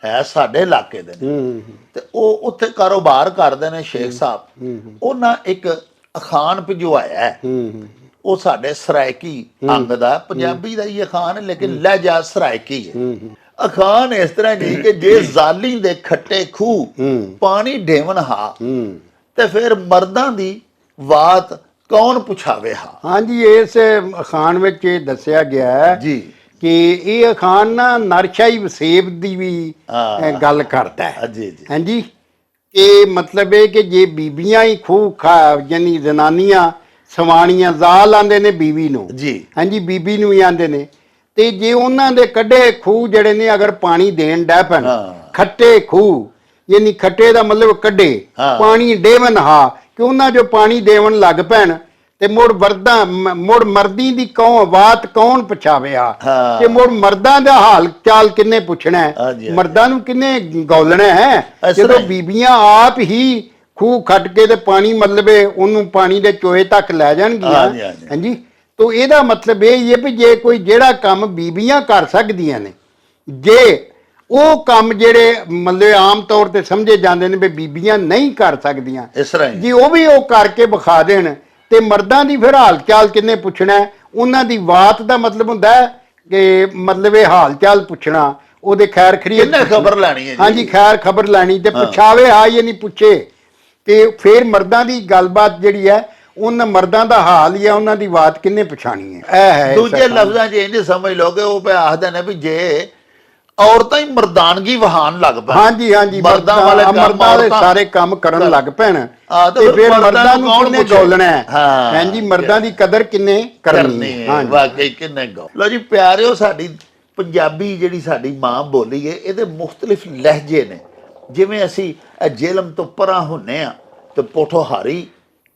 ਹੈ ਸਾਡੇ ਇਲਾਕੇ ਦੇ ਨੇ। ਤੇ ਉਹ ਉੱਥੇ ਕਾਰੋਬਾਰ ਕਰਦੇ ਨੇ ਸ਼ੇਖ ਸਾਹਿਬ। ਉਹਨਾਂ ਇੱਕ ਅਖਾਨ ਭਿਜਵਾਇਆ ਹੈ। ਉਹ ਸਾਡੇ ਸਰਾਇਕੀ ਅੰਗ ਦਾ ਪੰਜਾਬੀ ਦਾ ਹੀ ਅਖਾਨ ਲੇਕਿਨ ਲਹਿਜਾ ਸਰਾਇਕੀ ਹੈ। ਅਖਾਨ ਇਸ ਤਰ੍ਹਾਂ ਜੀ ਕਿ ਜੇ ਜ਼ਾਲੀ ਦੇ ਖੱਟੇ ਖੂਹ ਪਾਣੀ ਢੇਵਨ ਹਾ ਤੇ ਫਿਰ ਮਰਦਾਂ ਦੀ ਬਾਤ ਕੌਣ ਪੁੱਛਾਵੇ ਹਾ? ਹਾਂਜੀ ਇਸ ਅਖਾਨ ਵਿੱਚ ਇਹ ਦੱਸਿਆ ਗਿਆ ਹੈ ਜੀ। ਕਿ ਇਹ ਅਖਾਨ ਨਾ ਨਰਸ਼ਾਈ ਵਸੇਬ ਦੀ ਵੀ ਗੱਲ ਕਰਦਾ ਹੈ। ਜੀ ਜੀ। ਹਾਂਜੀ? ਇਹ ਮਤਲਬ ਇਹ ਕਿ ਜੇ ਬੀਬੀਆਂ ਹੀ ਖੂਹ ਖਾ ਯਾਨੀ ਜ਼ਨਾਨੀਆਂ ਸਵਾਣੀਆਂ ਜ਼ਾਲ ਆਂਦੇ ਨੇ ਬੀਵੀ ਨੂੰ। ਜੀ। ਹਾਂਜੀ ਬੀਬੀ ਨੂੰ ਹੀ ਆਂਦੇ ਨੇ। ਤੇ ਜੇ ਉਹਨਾਂ ਦੇ ਕੱਢੇ ਖੂਹ ਜਿਹੜੇ ਨੇ ਅਗਰ ਪਾਣੀ ਦੇਣ ਡੈ ਪੈਣ ਹਾਂ। ਖੱਟੇ ਖੂਹ ਯਾਨੀ ਖੱਟੇ ਦਾ ਮਤਲਬ ਕੱਢੇ ਹਾਂ। ਪਾਣੀ ਦੇਵਨ ਹਾ ਕਿ ਉਹਨਾਂ ਜੋ ਪਾਣੀ ਦੇਵਨ ਲੱਗ ਪੈਣ ਤੇ ਮੁੜ ਵਰਦਾਂ ਮ- ਮੁੜ ਮਰਦੀ ਦੀ ਕੌਣ ਬਾਤ ਕੌਣ ਪੁੱਛਾਵੇ ਆ ਹਾਂ। ਕਿ ਮੁੜ ਮਰਦਾਂ ਦਾ ਹਾਲ ਚਾਲ ਕਿੰਨੇ ਪੁੱਛਣਾ ਹੈ ਹਾਂਜੀ। ਮਰਦਾਂ ਨੂੰ ਕਿੰਨੇ ਗੌਲਣਾ ਹੈ ਇਸ ਜਦੋਂ ਤਰ੍ਹਾਂ ਹੀ। ਬੀਬੀਆਂ ਆਪ ਹੀ ਖੂਹ ਖੱਟ ਕੇ ਤੇ ਪਾਣੀ ਮਤਲਬੇ ਉਹਨੂੰ ਪਾਣੀ ਦੇ ਚੋਏ ਤੱਕ ਲੈ ਜਾਣਗੀਆਂ ਹਾਂਜੀ, ਹਾਂਜੀ। ਹਾਂਜੀ ਤੋਂ ਇਹਦਾ ਮਤਲਬ ਇਹ ਹੀ ਹੈ ਵੀ ਜੇ ਕੋਈ ਜਿਹੜਾ ਕੰਮ ਬੀਬੀਆਂ ਕਰ ਸਕਦੀਆਂ ਨੇ ਜੇ ਉਹ ਕੰਮ ਜਿਹੜੇ ਮਤਲਬ ਆਮ ਤੌਰ ਤੇ ਸਮਝੇ ਜਾਂਦੇ ਨੇ ਵੀ ਬੀਬੀਆਂ ਨਹੀਂ ਕਰ ਸਕਦੀਆਂ ਇਸ ਤਰ੍ਹਾਂ ਹੀ। ਜੇ ਉਹ ਵੀ ਉਹ ਕਰਕੇ ਵਿਖਾ ਦੇਣ ਤੇ ਮਰਦਾਂ ਦੀ ਫਿਰ ਹਾਲ ਚਾਲ ਕਿੰਨੇ ਪੁੱਛਣਾ ਹੈ? ਉਹਨਾਂ ਦੀ ਬਾਤ ਦਾ ਮਤਲਬ ਹੁੰਦਾ ਹੈ ਕਿ ਮਤਲਬ ਇਹ ਹਾਲ ਚਾਲ ਪੁੱਛਣਾ ਉਹਦੇ ਖੈਰ ਖਰੀਦ ਕਿੰਨੇ ਖਬਰ ਲੈਣੀ ਹੈ ਜੀ? ਹਾਂਜੀ ਖੈਰ ਖਬਰ ਲੈਣੀ ਤੇ ਪੁੱਛਾਵੇ ਹਾਂ ਜਾਂ ਨਹੀਂ ਪੁੱਛੇ ਤੇ ਫਿਰ ਮਰਦਾਂ ਦੀ ਗੱਲਬਾਤ ਜਿਹੜੀ ਹੈ ਉਹਨਾਂ ਮਰਦਾਂ ਦਾ ਹਾਲ ਜਾਂ ਉਹਨਾਂ ਦੀ ਬਾਤ ਕਿੰਨੇ ਪਛਾਣੀ ਹੈ ਇਹ ਹੈ ਦੂਜੇ। ਲਫ਼ਜ਼ਾਂ 'ਚ ਇਹ ਨਹੀਂ ਸਮਝ ਲੋਗੇ ਉਹ ਪੇ ਆਖਦੇ ਨੇ ਵੀ ਜੇ ਔਰਤਾਂ ਹੀ ਮਰਦਾਨਗੀ ਵਹਾਨ ਲੱਗ ਪੈਣ ਹਾਂਜੀ ਹਾਂਜੀ ਮਰਦਾਂ ਵਾਲੇ ਮਰਦਾਂ ਦੇ ਸਾਰੇ ਕੰਮ ਕਰਨ ਲੱਗ ਪੈਣ ਹਾਂ, ਤੇ ਫਿਰ ਮਰਦਾਂ ਨੂੰ ਕਿੰਨੇ? ਗੋਲਣਾ ਹੈ ਹਾਂ। ਹਾਂਜੀ ਮਰਦਾਂ ਦੀ ਕਦਰ ਕਿੰਨੇ ਕਰਨੀ ਹੈ ਹੈ ਹਾਂਜੀ ਵਾਕਈ ਕਿੰਨੇ ਗੋ ਲੋ ਜੀ ਪਿਆਰਿਓ ਸਾਡੀ ਪੰਜਾਬੀ ਜਿਹੜੀ ਸਾਡੀ ਮਾਂ ਬੋਲੀ ਹੈ ਇਹਦੇ ਮੁxtਲਿਫ ਲਹਿਜੇ ਨੇ ਜਿਵੇਂ ਅਸੀਂ ਜੇਲਮ ਤੋਂ ਪਰਾਂ ਹੁੰਨੇ ਆ ਤੇ ਪੋਠੋਹਾਰੀ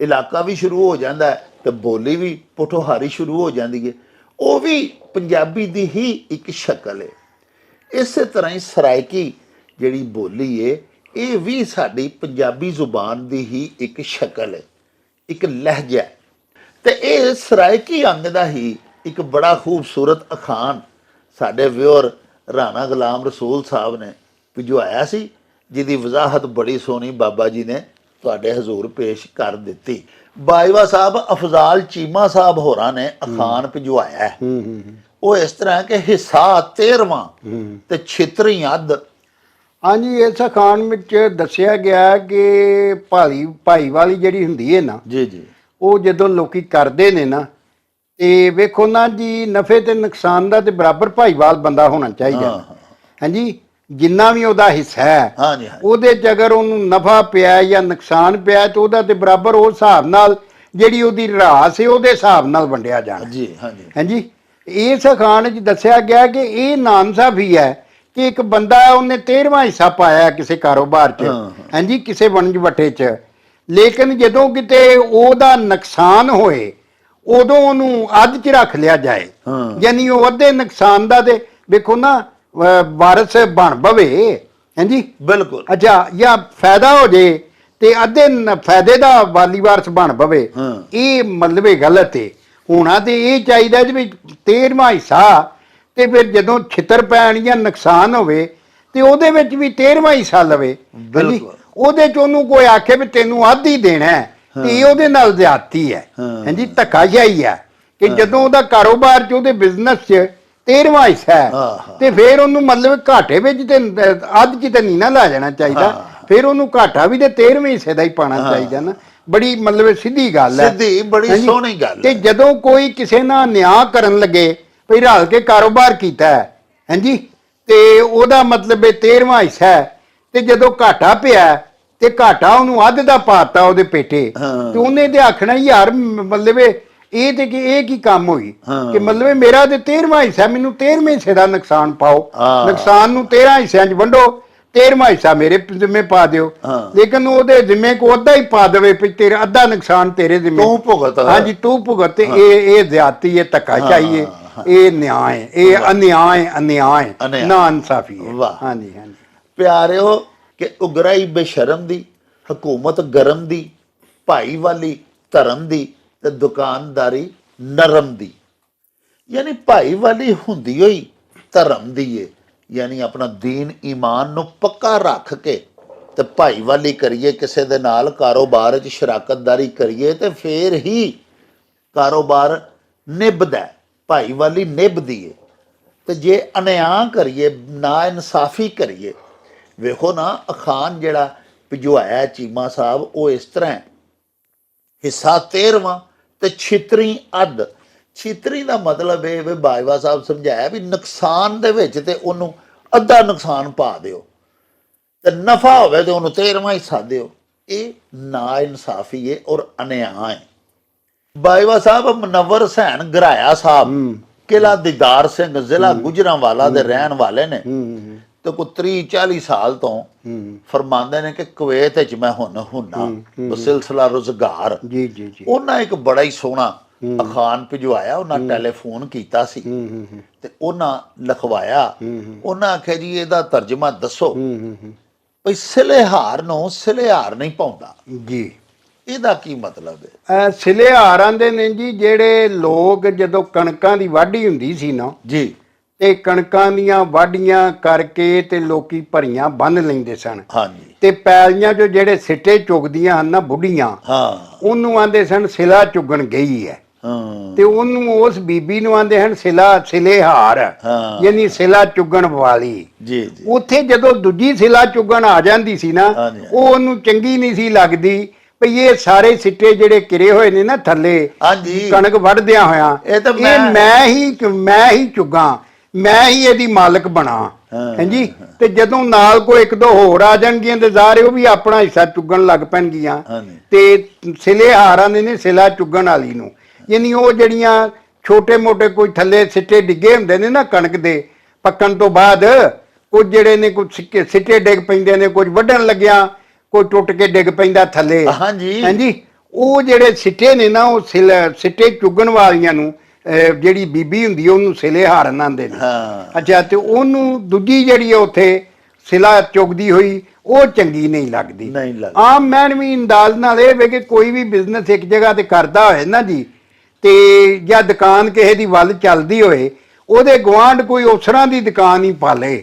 ਇਲਾਕਾ ਵੀ ਸ਼ੁਰੂ ਹੋ ਜਾਂਦਾ ਹੈ ਤੇ ਬੋਲੀ ਵੀ ਪੋਠੋਹਾਰੀ ਸ਼ੁਰੂ ਹੋ ਜਾਂਦੀ ਹੈ। ਉਹ ਵੀ ਪੰਜਾਬੀ ਦੀ ਹੀ ਇੱਕ ਸ਼ਕਲ ਹੈ। ਇਸੇ ਤਰ੍ਹਾਂ ਹੀ ਸਰਾਇਕੀ ਜਿਹੜੀ ਬੋਲੀ ਏ ਇਹ ਵੀ ਸਾਡੀ ਪੰਜਾਬੀ ਜ਼ੁਬਾਨ ਦੀ ਹੀ ਇੱਕ ਸ਼ਕਲ ਹੈ, ਇੱਕ ਲਹਿਜਾ ਹੈ। ਤੇ ਇਹ ਸਰਾਇਕੀ ਅੰਗ ਦਾ ਹੀ ਇੱਕ ਬੜਾ ਖੂਬਸੂਰਤ ਅਖਾਨ ਸਾਡੇ ਵਿਓਰ ਰਾਣਾ ਗੁਲਾਮ ਰਸੂਲ ਸਾਹਿਬ ਨੇ ਭਿਜਵਾਇਆ ਸੀ, ਜਿਹਦੀ ਵਜ਼ਾਹਤ ਬੜੀ ਸੋਹਣੀ ਬਾਬਾ ਜੀ ਨੇ ਤੁਹਾਡੇ ਹਜ਼ੂਰ ਪੇਸ਼ ਕਰ ਦਿੱਤੀ। ਬਾਈਵਾ ਸਾਹਿਬ ਅਫਜ਼ਾਲ ਚੀਮਾ ਸਾਹਿਬ ਹੋਰਾਂ ਨੇ ਅਖਾਨ ਭਿਜਵਾਇਆ ਹੈ। ਉਹ ਇਸ ਤਰ੍ਹਾਂ ਕਿ ਹਿੱਸਾ 13ਵਾਂ ਤੇ ਛਿਤਰੀ ਅੱਧ। ਹਾਂਜੀ ਇਸ ਅਖਾਣ ਵਿੱਚ ਦੱਸਿਆ ਗਿਆ ਕਿ ਭਾਈ ਭਾਈ ਵਾਲੀ ਜਿਹੜੀ ਹੁੰਦੀ ਹੈ ਨਾ ਜੀ ਜੀ। ਉਹ ਜਦੋਂ ਲੋਕੀ ਕਰਦੇ ਨੇ ਨਾ ਤੇ ਵੇਖੋ ਨਾ ਜੀ ਨਫੇ ਤੇ ਨੁਕਸਾਨ ਦਾ ਤੇ ਬਰਾਬਰ ਭਾਈਵਾਲ ਬੰਦਾ ਹੋਣਾ ਚਾਹੀਦਾ। ਹਾਂਜੀ? ਜਿੰਨਾ ਵੀ ਉਹਦਾ ਹਿੱਸਾ ਹੈ ਹਾਂਜੀ ਹਾਂਜੀ। ਉਹਦੇ ਚ ਅਗਰ ਉਹਨੂੰ ਨਫਾ ਪਿਆ ਜਾਂ ਨੁਕਸਾਨ ਪਿਆ ਤੇ ਉਹਦਾ ਤੇ ਬਰਾਬਰ ਉਸ ਹਿਸਾਬ ਨਾਲ ਜਿਹੜੀ ਉਹਦੀ ਰਾਸ ਹੈ ਉਹਦੇ ਹਿਸਾਬ ਨਾਲ ਵੰਡਿਆ ਜਾਣਾ। ਜੀ ਹਾਂਜੀ। ਹਾਂਜੀ? ਇਸ ਅਖਾਣ ਵਿੱਚ ਦੱਸਿਆ ਗਿਆ ਕਿ ਇਹ ਨਾਨਸਾਫੀ ਹੈ ਕਿ ਇੱਕ ਬੰਦਾ ਉਹਨੇ 13ਵਾਂ ਹਿੱਸਾ ਪਾਇਆ ਕਿਸੇ ਕਾਰੋਬਾਰ 'ਚ। ਹਾਂਜੀ ਕਿਸੇ ਵਣਜ ਵਟੇ 'ਚ। ਲੇਕਿਨ ਜਦੋਂ ਕਿਤੇ ਉਹਦਾ ਨੁਕਸਾਨ ਹੋਏ ਉਦੋਂ ਉਹਨੂੰ ਅੱਧ 'ਚ ਰੱਖ ਲਿਆ ਜਾਏ। ਯਾਨੀ ਉਹ ਅੱਧੇ ਨੁਕਸਾਨ ਦਾ ਤੇ ਵੇਖੋ ਨਾ ਅਹ ਵਾਰਸ ਬਣ ਬਵੇ ਹਾਂਜੀ? ਬਿਲਕੁਲ। ਅੱਛਾ ਜਾਂ ਫਾਇਦਾ ਹੋ ਜੇ ਤੇ ਅੱਧੇ ਨ- ਫਾਇਦੇ ਦਾ ਵਾਲੀ ਵਾਰਸ ਬਣ ਪਵੇ ਹਾਂ। ਇਹ ਮਤਲਬ ਇਹ ਗਲਤ ਹੈ ਹੋਣਾ ਤੇ ਇਹ ਚਾਹੀਦਾ ਜੀ ਵੀ 13ਵਾਂ ਹਿੱਸਾ ਤੇ ਫਿਰ ਜਦੋਂ ਛਿੱਤਰ ਪੈਣ ਜਾਂ ਨੁਕਸਾਨ ਹੋਵੇ ਤੇ ਉਹਦੇ ਵਿੱਚ ਵੀ 13ਵਾਂ ਹਿੱਸਾ ਲਵੇ ਬਿਲਕੁਲ। ਉਹਦੇ ਚ ਉਹਨੂੰ ਕੋਈ ਆਖੇ ਵੀ ਤੈਨੂੰ ਅੱਧ ਹੀ ਦੇਣਾ ਹੈ ਤੇ ਇਹ ਉਹਦੇ ਨਾਲ ਜ਼ਿਆਦਤੀ ਹੈ ਹਾਂ। ਹਾਂਜੀ? ਧੱਕਾਸ਼ਾਹੀ ਹੈ ਕਿ ਜਦੋਂ ਉਹਦਾ ਕਾਰੋਬਾਰ ਚ ਉਹਦੇ ਬਿਜ਼ਨਸ ਚ 13ਵਾਂ ਹਿੱਸਾ ਹੈ। ਤੇ ਫਿਰ ਉਹਨੂੰ ਮਤਲਬ ਘਾਟੇ ਵਿੱਚ ਤੇ ਅੱਧ ਚ ਤੇ ਨਹੀਂ ਨਾ ਲੈ ਜਾਣਾ ਚਾਹੀਦਾ। ਫਿਰ ਉਹਨੂੰ ਘਾਟਾ ਵੀ ਤੇ 13ਵੇਂ ਹਿੱਸੇ ਦਾ ਹੀ ਪਾਣਾ ਚਾਹੀਦਾ ਨਾ ਬੜੀ ਮਤਲਬ ਸਿੱਧੀ ਗੱਲ ਹੈ ਸਿੱਧੀ ਬੜੀ ਹਾਂਜੀ। ਸੋਹਣੀ ਗੱਲ ਤੇ ਹੈ। ਜਦੋਂ ਕੋਈ ਕਿਸੇ ਨਾਲ ਨਿਆਂ ਕਰਨ ਲੱਗੇ ਭਈ ਰਲ ਕੇ ਕਾਰੋਬਾਰ ਕੀਤਾ ਹੈ ਹਾਂਜੀ ਤੇ ਉਹਦਾ ਮਤਲਬ ਇਹ 13ਵਾਂ ਹਿੱਸਾ ਹੈ ਤੇ ਜਦੋਂ ਘਾਟਾ ਪਿਆ ਤੇ ਘਾਟਾ ਉਹਨੂੰ ਅੱਧ ਦਾ ਪਾਤਾ ਉਹਦੇ ਪੇਟੇ ਹਾਂ। ਤੇ ਉਹਨੇ ਤੇ ਆਖਣਾ ਯਾਰ ਮ- ਮਤਲਬ ਇਹ ਇਹ ਤੇ ਕਿ ਇਹ ਕੀ ਕੰਮ ਹੋਈ। ਕਿ ਮਤਲਬ ਇਹ ਮੇਰਾ ਤੇ 13ਵਾਂ ਹਿੱਸਾ ਮੈਨੂੰ 13ਵੇਂ ਹਿੱਸੇ ਦਾ ਨੁਕਸਾਨ ਪਾਓ ਹਾਂ। ਨੁਕਸਾਨ ਨੂੰ 13 ਹਿੱਸਿਆਂ 'ਚ ਵੰਡੋ 13ਵਾਂ ਹਿੱਸਾ ਮੇਰੇ ਜ਼ਿੰਮੇ ਪਾ ਦਿਓ ਹਾਂ। ਲੇਕਿਨ ਉਹਦੇ ਜ਼ਿੰਮੇ ਕੋ ਅੱਧਾ ਹੀ ਪਾ ਦੇਵੇ ਵੀ ਤੇਰਾ ਅੱਧਾ ਨੁਕਸਾਨ ਤੇਰੇ ਜ਼ਿੰਮੇ ਤੂੰ ਭੁਗਤ। ਹਾਂਜੀ ਤੂੰ ਭੁਗਤ ਤੇ ਇਹ ਇਹ ਜ਼ਿਆਦਤੀ ਹੈ ਧੱਕਾ ਚਾਹੀਏ ਇਹ ਨਿਆਂ ਹੈ ਇਹ ਅਨਿਆਂ ਹੈ ਅਨਿਆਂ ਹੈ ਅਨਿਆਂ। ਨਾ ਇਨਸਾਫੀ ਹੈ ਵਾਹ। ਹਾਂਜੀ ਹਾਂਜੀ ਪਿਆਰਿਓ ਕਿ ਉਗਰਾਈ ਬੇਸ਼ਰਮ ਦੀ ਹਕੂਮਤ ਗਰਮ ਦੀ ਭਾਈਵਾਲੀ ਧਰਮ ਦੀ ਤੇ ਦੁਕਾਨਦਾਰੀ ਨਰਮ ਦੀ। ਯਾਨੀ ਭਾਈਵਾਲੀ ਹੁੰਦੀ ਹੋਈ ਧਰਮ ਦੀ ਏ। ਯਾਨੀ ਆਪਣਾ ਦੀਨ ਈਮਾਨ ਨੂੰ ਪੱਕਾ ਰੱਖ ਕੇ ਤੇ ਭਾਈਵਾਲੀ ਕਰੀਏ, ਕਿਸੇ ਦੇ ਨਾਲ ਕਾਰੋਬਾਰ 'ਚ ਸ਼ਰਾਕਤਦਾਰੀ ਕਰੀਏ ਤੇ ਫੇਰ ਹੀ ਕਾਰੋਬਾਰ ਨਿਭਦਾ ਭਾਈਵਾਲੀ ਨਿਭਦੀ ਏ। ਤੇ ਜੇ ਅਨਿਆਂ ਕਰੀਏ, ਨਾ ਇਨਸਾਫੀ ਕਰੀਏ, ਵੇਖੋ ਨਾ ਅਖਾਨ ਜਿਹੜਾ ਭਿਜਵਾਇਆ ਚੀਮਾ ਸਾਹਿਬ, ਉਹ ਇਸ ਤਰ੍ਹਾਂ ਹਿੱਸਾ 13ਵਾਂ ਤੇ ਛਿਤਰੀ ਅੱਧ। ਛਿਤਰੀ ਦਾ ਮਤਲਬ ਇਹ ਵੀ ਬਾਜਵਾ ਸਾਹਿਬ ਸਮਝਾਇਆ ਵੀ ਨੁਕਸਾਨ ਦੇ ਵਿੱਚ ਤੇ ਉਹਨੂੰ ਅੱਧਾ ਨੁਕਸਾਨ ਪਾ ਦਿਓ। ਤੇ ਨਫਾ ਹੋਵੇ ਤੇ ਉਹਨੂੰ 13ਵਾਂ ਹਿੱਸਾ ਦਿਓ। ਇਹ ਨਾ ਇਨਸਾਫੀ ਹੈ ਔਰ ਅਨਿਆਂ ਹੈ ਬਾਜਵਾ ਸਾਹਿਬ ਮਨਵਰ ਹਸੈਨ ਗਰਾਇਆ ਸਾਹਿਬ ਕਿਲਾ ਦੀਦਾਰ ਸਿੰਘ ਜ਼ਿਲ੍ਹਾ ਗੁਜਰਾਂਵਾਲਾ ਦੇ ਰਹਿਣ ਵਾਲੇ ਨੇ। ਤੇ ਕੋ 30 40 ਸਾਲ ਤੋਂ ਹੂੰ। ਫਰਮਾਉਂਦੇ ਨੇ ਕਿ ਕੁਵੈਤ ਵਿੱਚ ਮੈਂ ਹੁਣ ਹੁੰਨਾ। ਉਹ ਸਿਲਸਿਲਾ ਰੁਜ਼ਗਾਰ। ਜੀ ਜੀ ਜੀ। ਉਹਨਾਂ ਇੱਕ ਬੜਾ ਹੀ ਸੋਹਣਾ ਅਖਾਨ ਭਿਜਵਾਇਆ ਉਹਨਾਂ ਟੈਲੀਫੋਨ ਕੀਤਾ ਸੀ। ਤੇ ਉਹਨਾਂ ਲਿਖਵਾਇਆ। ਉਹਨਾਂ ਆਖਿਆ ਜੀ ਇਹਦਾ ਤਰਜਮਾ ਦੱਸੋ। ਹੂੰ ਹੂੰ ਹੂੰ। ਭਈ ਸਿਲੇਹਾਰ ਨੂੰ ਸਿਲੇਹਾਰ ਨਹੀਂ ਪਾਉਂਦਾ। ਜੀ। ਇਹਦਾ ਕੀ ਮਤਲਬ ਹੈ? ਸਿਲਿਹਾਰਾਂ ਦੇ ਨੇ ਜੀ ਜਿਹੜੇ ਲੋਕ ਜਦੋਂ ਕਣਕਾਂ ਦੀ ਵਾਢੀ ਹੁੰਦੀ ਸੀ ਨਾ ਜੀ। ਤੇ ਕਣਕਾਂ ਦੀਆਂ ਵਾਢੀਆਂ ਕਰਕੇ ਤੇ ਲੋਕੀ ਭਰੀਆਂ ਬੰਨ ਲੈਂਦੇ ਸਨ। ਹਾਂਜੀ। ਤੇ ਪੈਲੀਆਂ 'ਚੋਂ ਜਿਹੜੇ ਸਿੱਟੇ ਚੁਗਦੀਆਂ ਹਨ ਨਾ ਬੁੱਢੀਆਂ ਹਾਂ। ਉਹਨੂੰ ਆਂਦੇ ਸਨ ਸਿਲਾ ਚੁਗਣ ਗਈ ਹੈ ਹਾਂ। ਤੇ ਉਹਨੂੰ ਉਸ ਬੀਬੀ ਨੂੰ ਆਂਦੇ ਹਨ ਸਿਲਾ ਸਿਲੇਹਾਰ ਹਾਂ। ਯਾਨੀ ਸਿਲਾ ਚੁਗਣ ਵਾਲੀ। ਜੀ ਜੀ। ਉੱਥੇ ਜਦੋਂ ਦੂਜੀ ਸਿਲਾ ਚੁਗਣ ਆ ਜਾਂਦੀ ਸੀ ਨਾ ਹਾਂਜੀ। ਉਹ ਉਹਨੂੰ ਚੰਗੀ ਨਹੀਂ ਸੀ ਲੱਗਦੀ ਭਈ ਇਹ ਸਾਰੇ ਸਿੱਟੇ ਜਿਹੜੇ ਕਿਰੇ ਹੋਏ ਨੇ ਨਾ ਥੱਲੇ ਹਾਂਜੀ। ਕਣਕ ਵੱਢਦਿਆਂ ਹੋਇਆਂ ਇਹ ਤਾਂ ਮੈਂ- ਮੈਂ ਹੀ ਮੈਂ ਹੀ ਚੁੱਗਾ। ਮੈਂ ਹੀ ਇਹਦੀ ਮਾਲਕ ਬਣਾ ਹਾਂ। ਹਾਂਜੀ ਤੇ ਜਦੋਂ ਨਾਲ ਕੋਈ ਇੱਕ ਦੋ ਹੋਰ ਆ ਜਾਣਗੀਆਂ ਤੇ ਜ਼ਾਰੇ ਉਹ ਵੀ ਆਪਣਾ ਹਿੱਸਾ ਚੁੱਗਣ ਲੱਗ ਪੈਣਗੀਆਂ। ਤੇ ਸਿਲੇ ਹਾਰਾਂ ਦੇ ਨੇ ਸਿਲਾ ਚੁੱਗਣ ਵਾਲੀ ਨੂੰ ਯਾਨੀ ਉਹ ਜਿਹੜੀਆਂ ਛੋਟੇ ਮੋਟੇ ਕੋਈ ਥੱਲੇ ਸਿੱਟੇ ਡਿੱਗੇ ਹੁੰਦੇ ਨੇ ਨਾ ਕਣਕ ਦੇ ਪੱਕਣ ਤੋਂ ਬਾਅਦ ਕੁਝ ਜਿਹੜੇ ਨੇ ਕੁਝ ਸਿੱਟੇ ਡਿੱਗ ਪੈਂਦੇ ਨੇ ਕੁਝ ਵੱਢਣ ਲੱਗਿਆ ਕੋਈ ਟੁੱਟ ਕੇ ਡਿੱਗ ਪੈਂਦਾ ਥੱਲੇ ਹਾਂਜੀ। ਹਾਂਜੀ ਉਹ ਜਿਹੜੇ ਸਿੱਟੇ ਨੇ ਨਾ ਉਹ ਸਿਲ- ਸਿੱਟੇ ਚੁੱਗਣ ਵਾਲੀਆਂ ਨੂੰ ਜਿਹੜੀ ਬੀਬੀ ਹੁੰਦੀ ਹੈ ਉਹਨੂੰ ਸਿਲੇ ਹਾਰਨ ਆਂਦੇ ਨੇ। ਹਾਂ। ਅੱਛਾ ਤੇ ਉਹਨੂੰ ਦੂਜੀ ਜਿਹੜੀ ਹੈ ਉੱਥੇ ਸਿਲਾ ਚੁਗਦੀ ਹੋਈ ਉਹ ਚੰਗੀ ਨਹੀਂ ਲੱਗਦੀ। ਨਹੀਂ ਲੱਗਦੀ। ਆਮ ਮੈਨ ਵੀ ਅੰਦਾਜ਼ ਨਾਲ ਇਹ ਵੇ ਕਿ ਕੋਈ ਵੀ ਬਿਜ਼ਨਸ ਇੱਕ ਜਗ੍ਹਾ ਤੇ ਕਰਦਾ ਹੋਏ ਨਾ ਜੀ ਤੇ ਜਾਂ ਦੁਕਾਨ ਕਿਸੇ ਦੀ ਵੱਲ ਚੱਲਦੀ ਹੋਏ ਉਹਦੇ ਗਵਾਂਢ ਕੋਈ ਉਸਰਾਂ ਦੀ ਦੁਕਾਨ ਹੀ ਪਾਲੇ।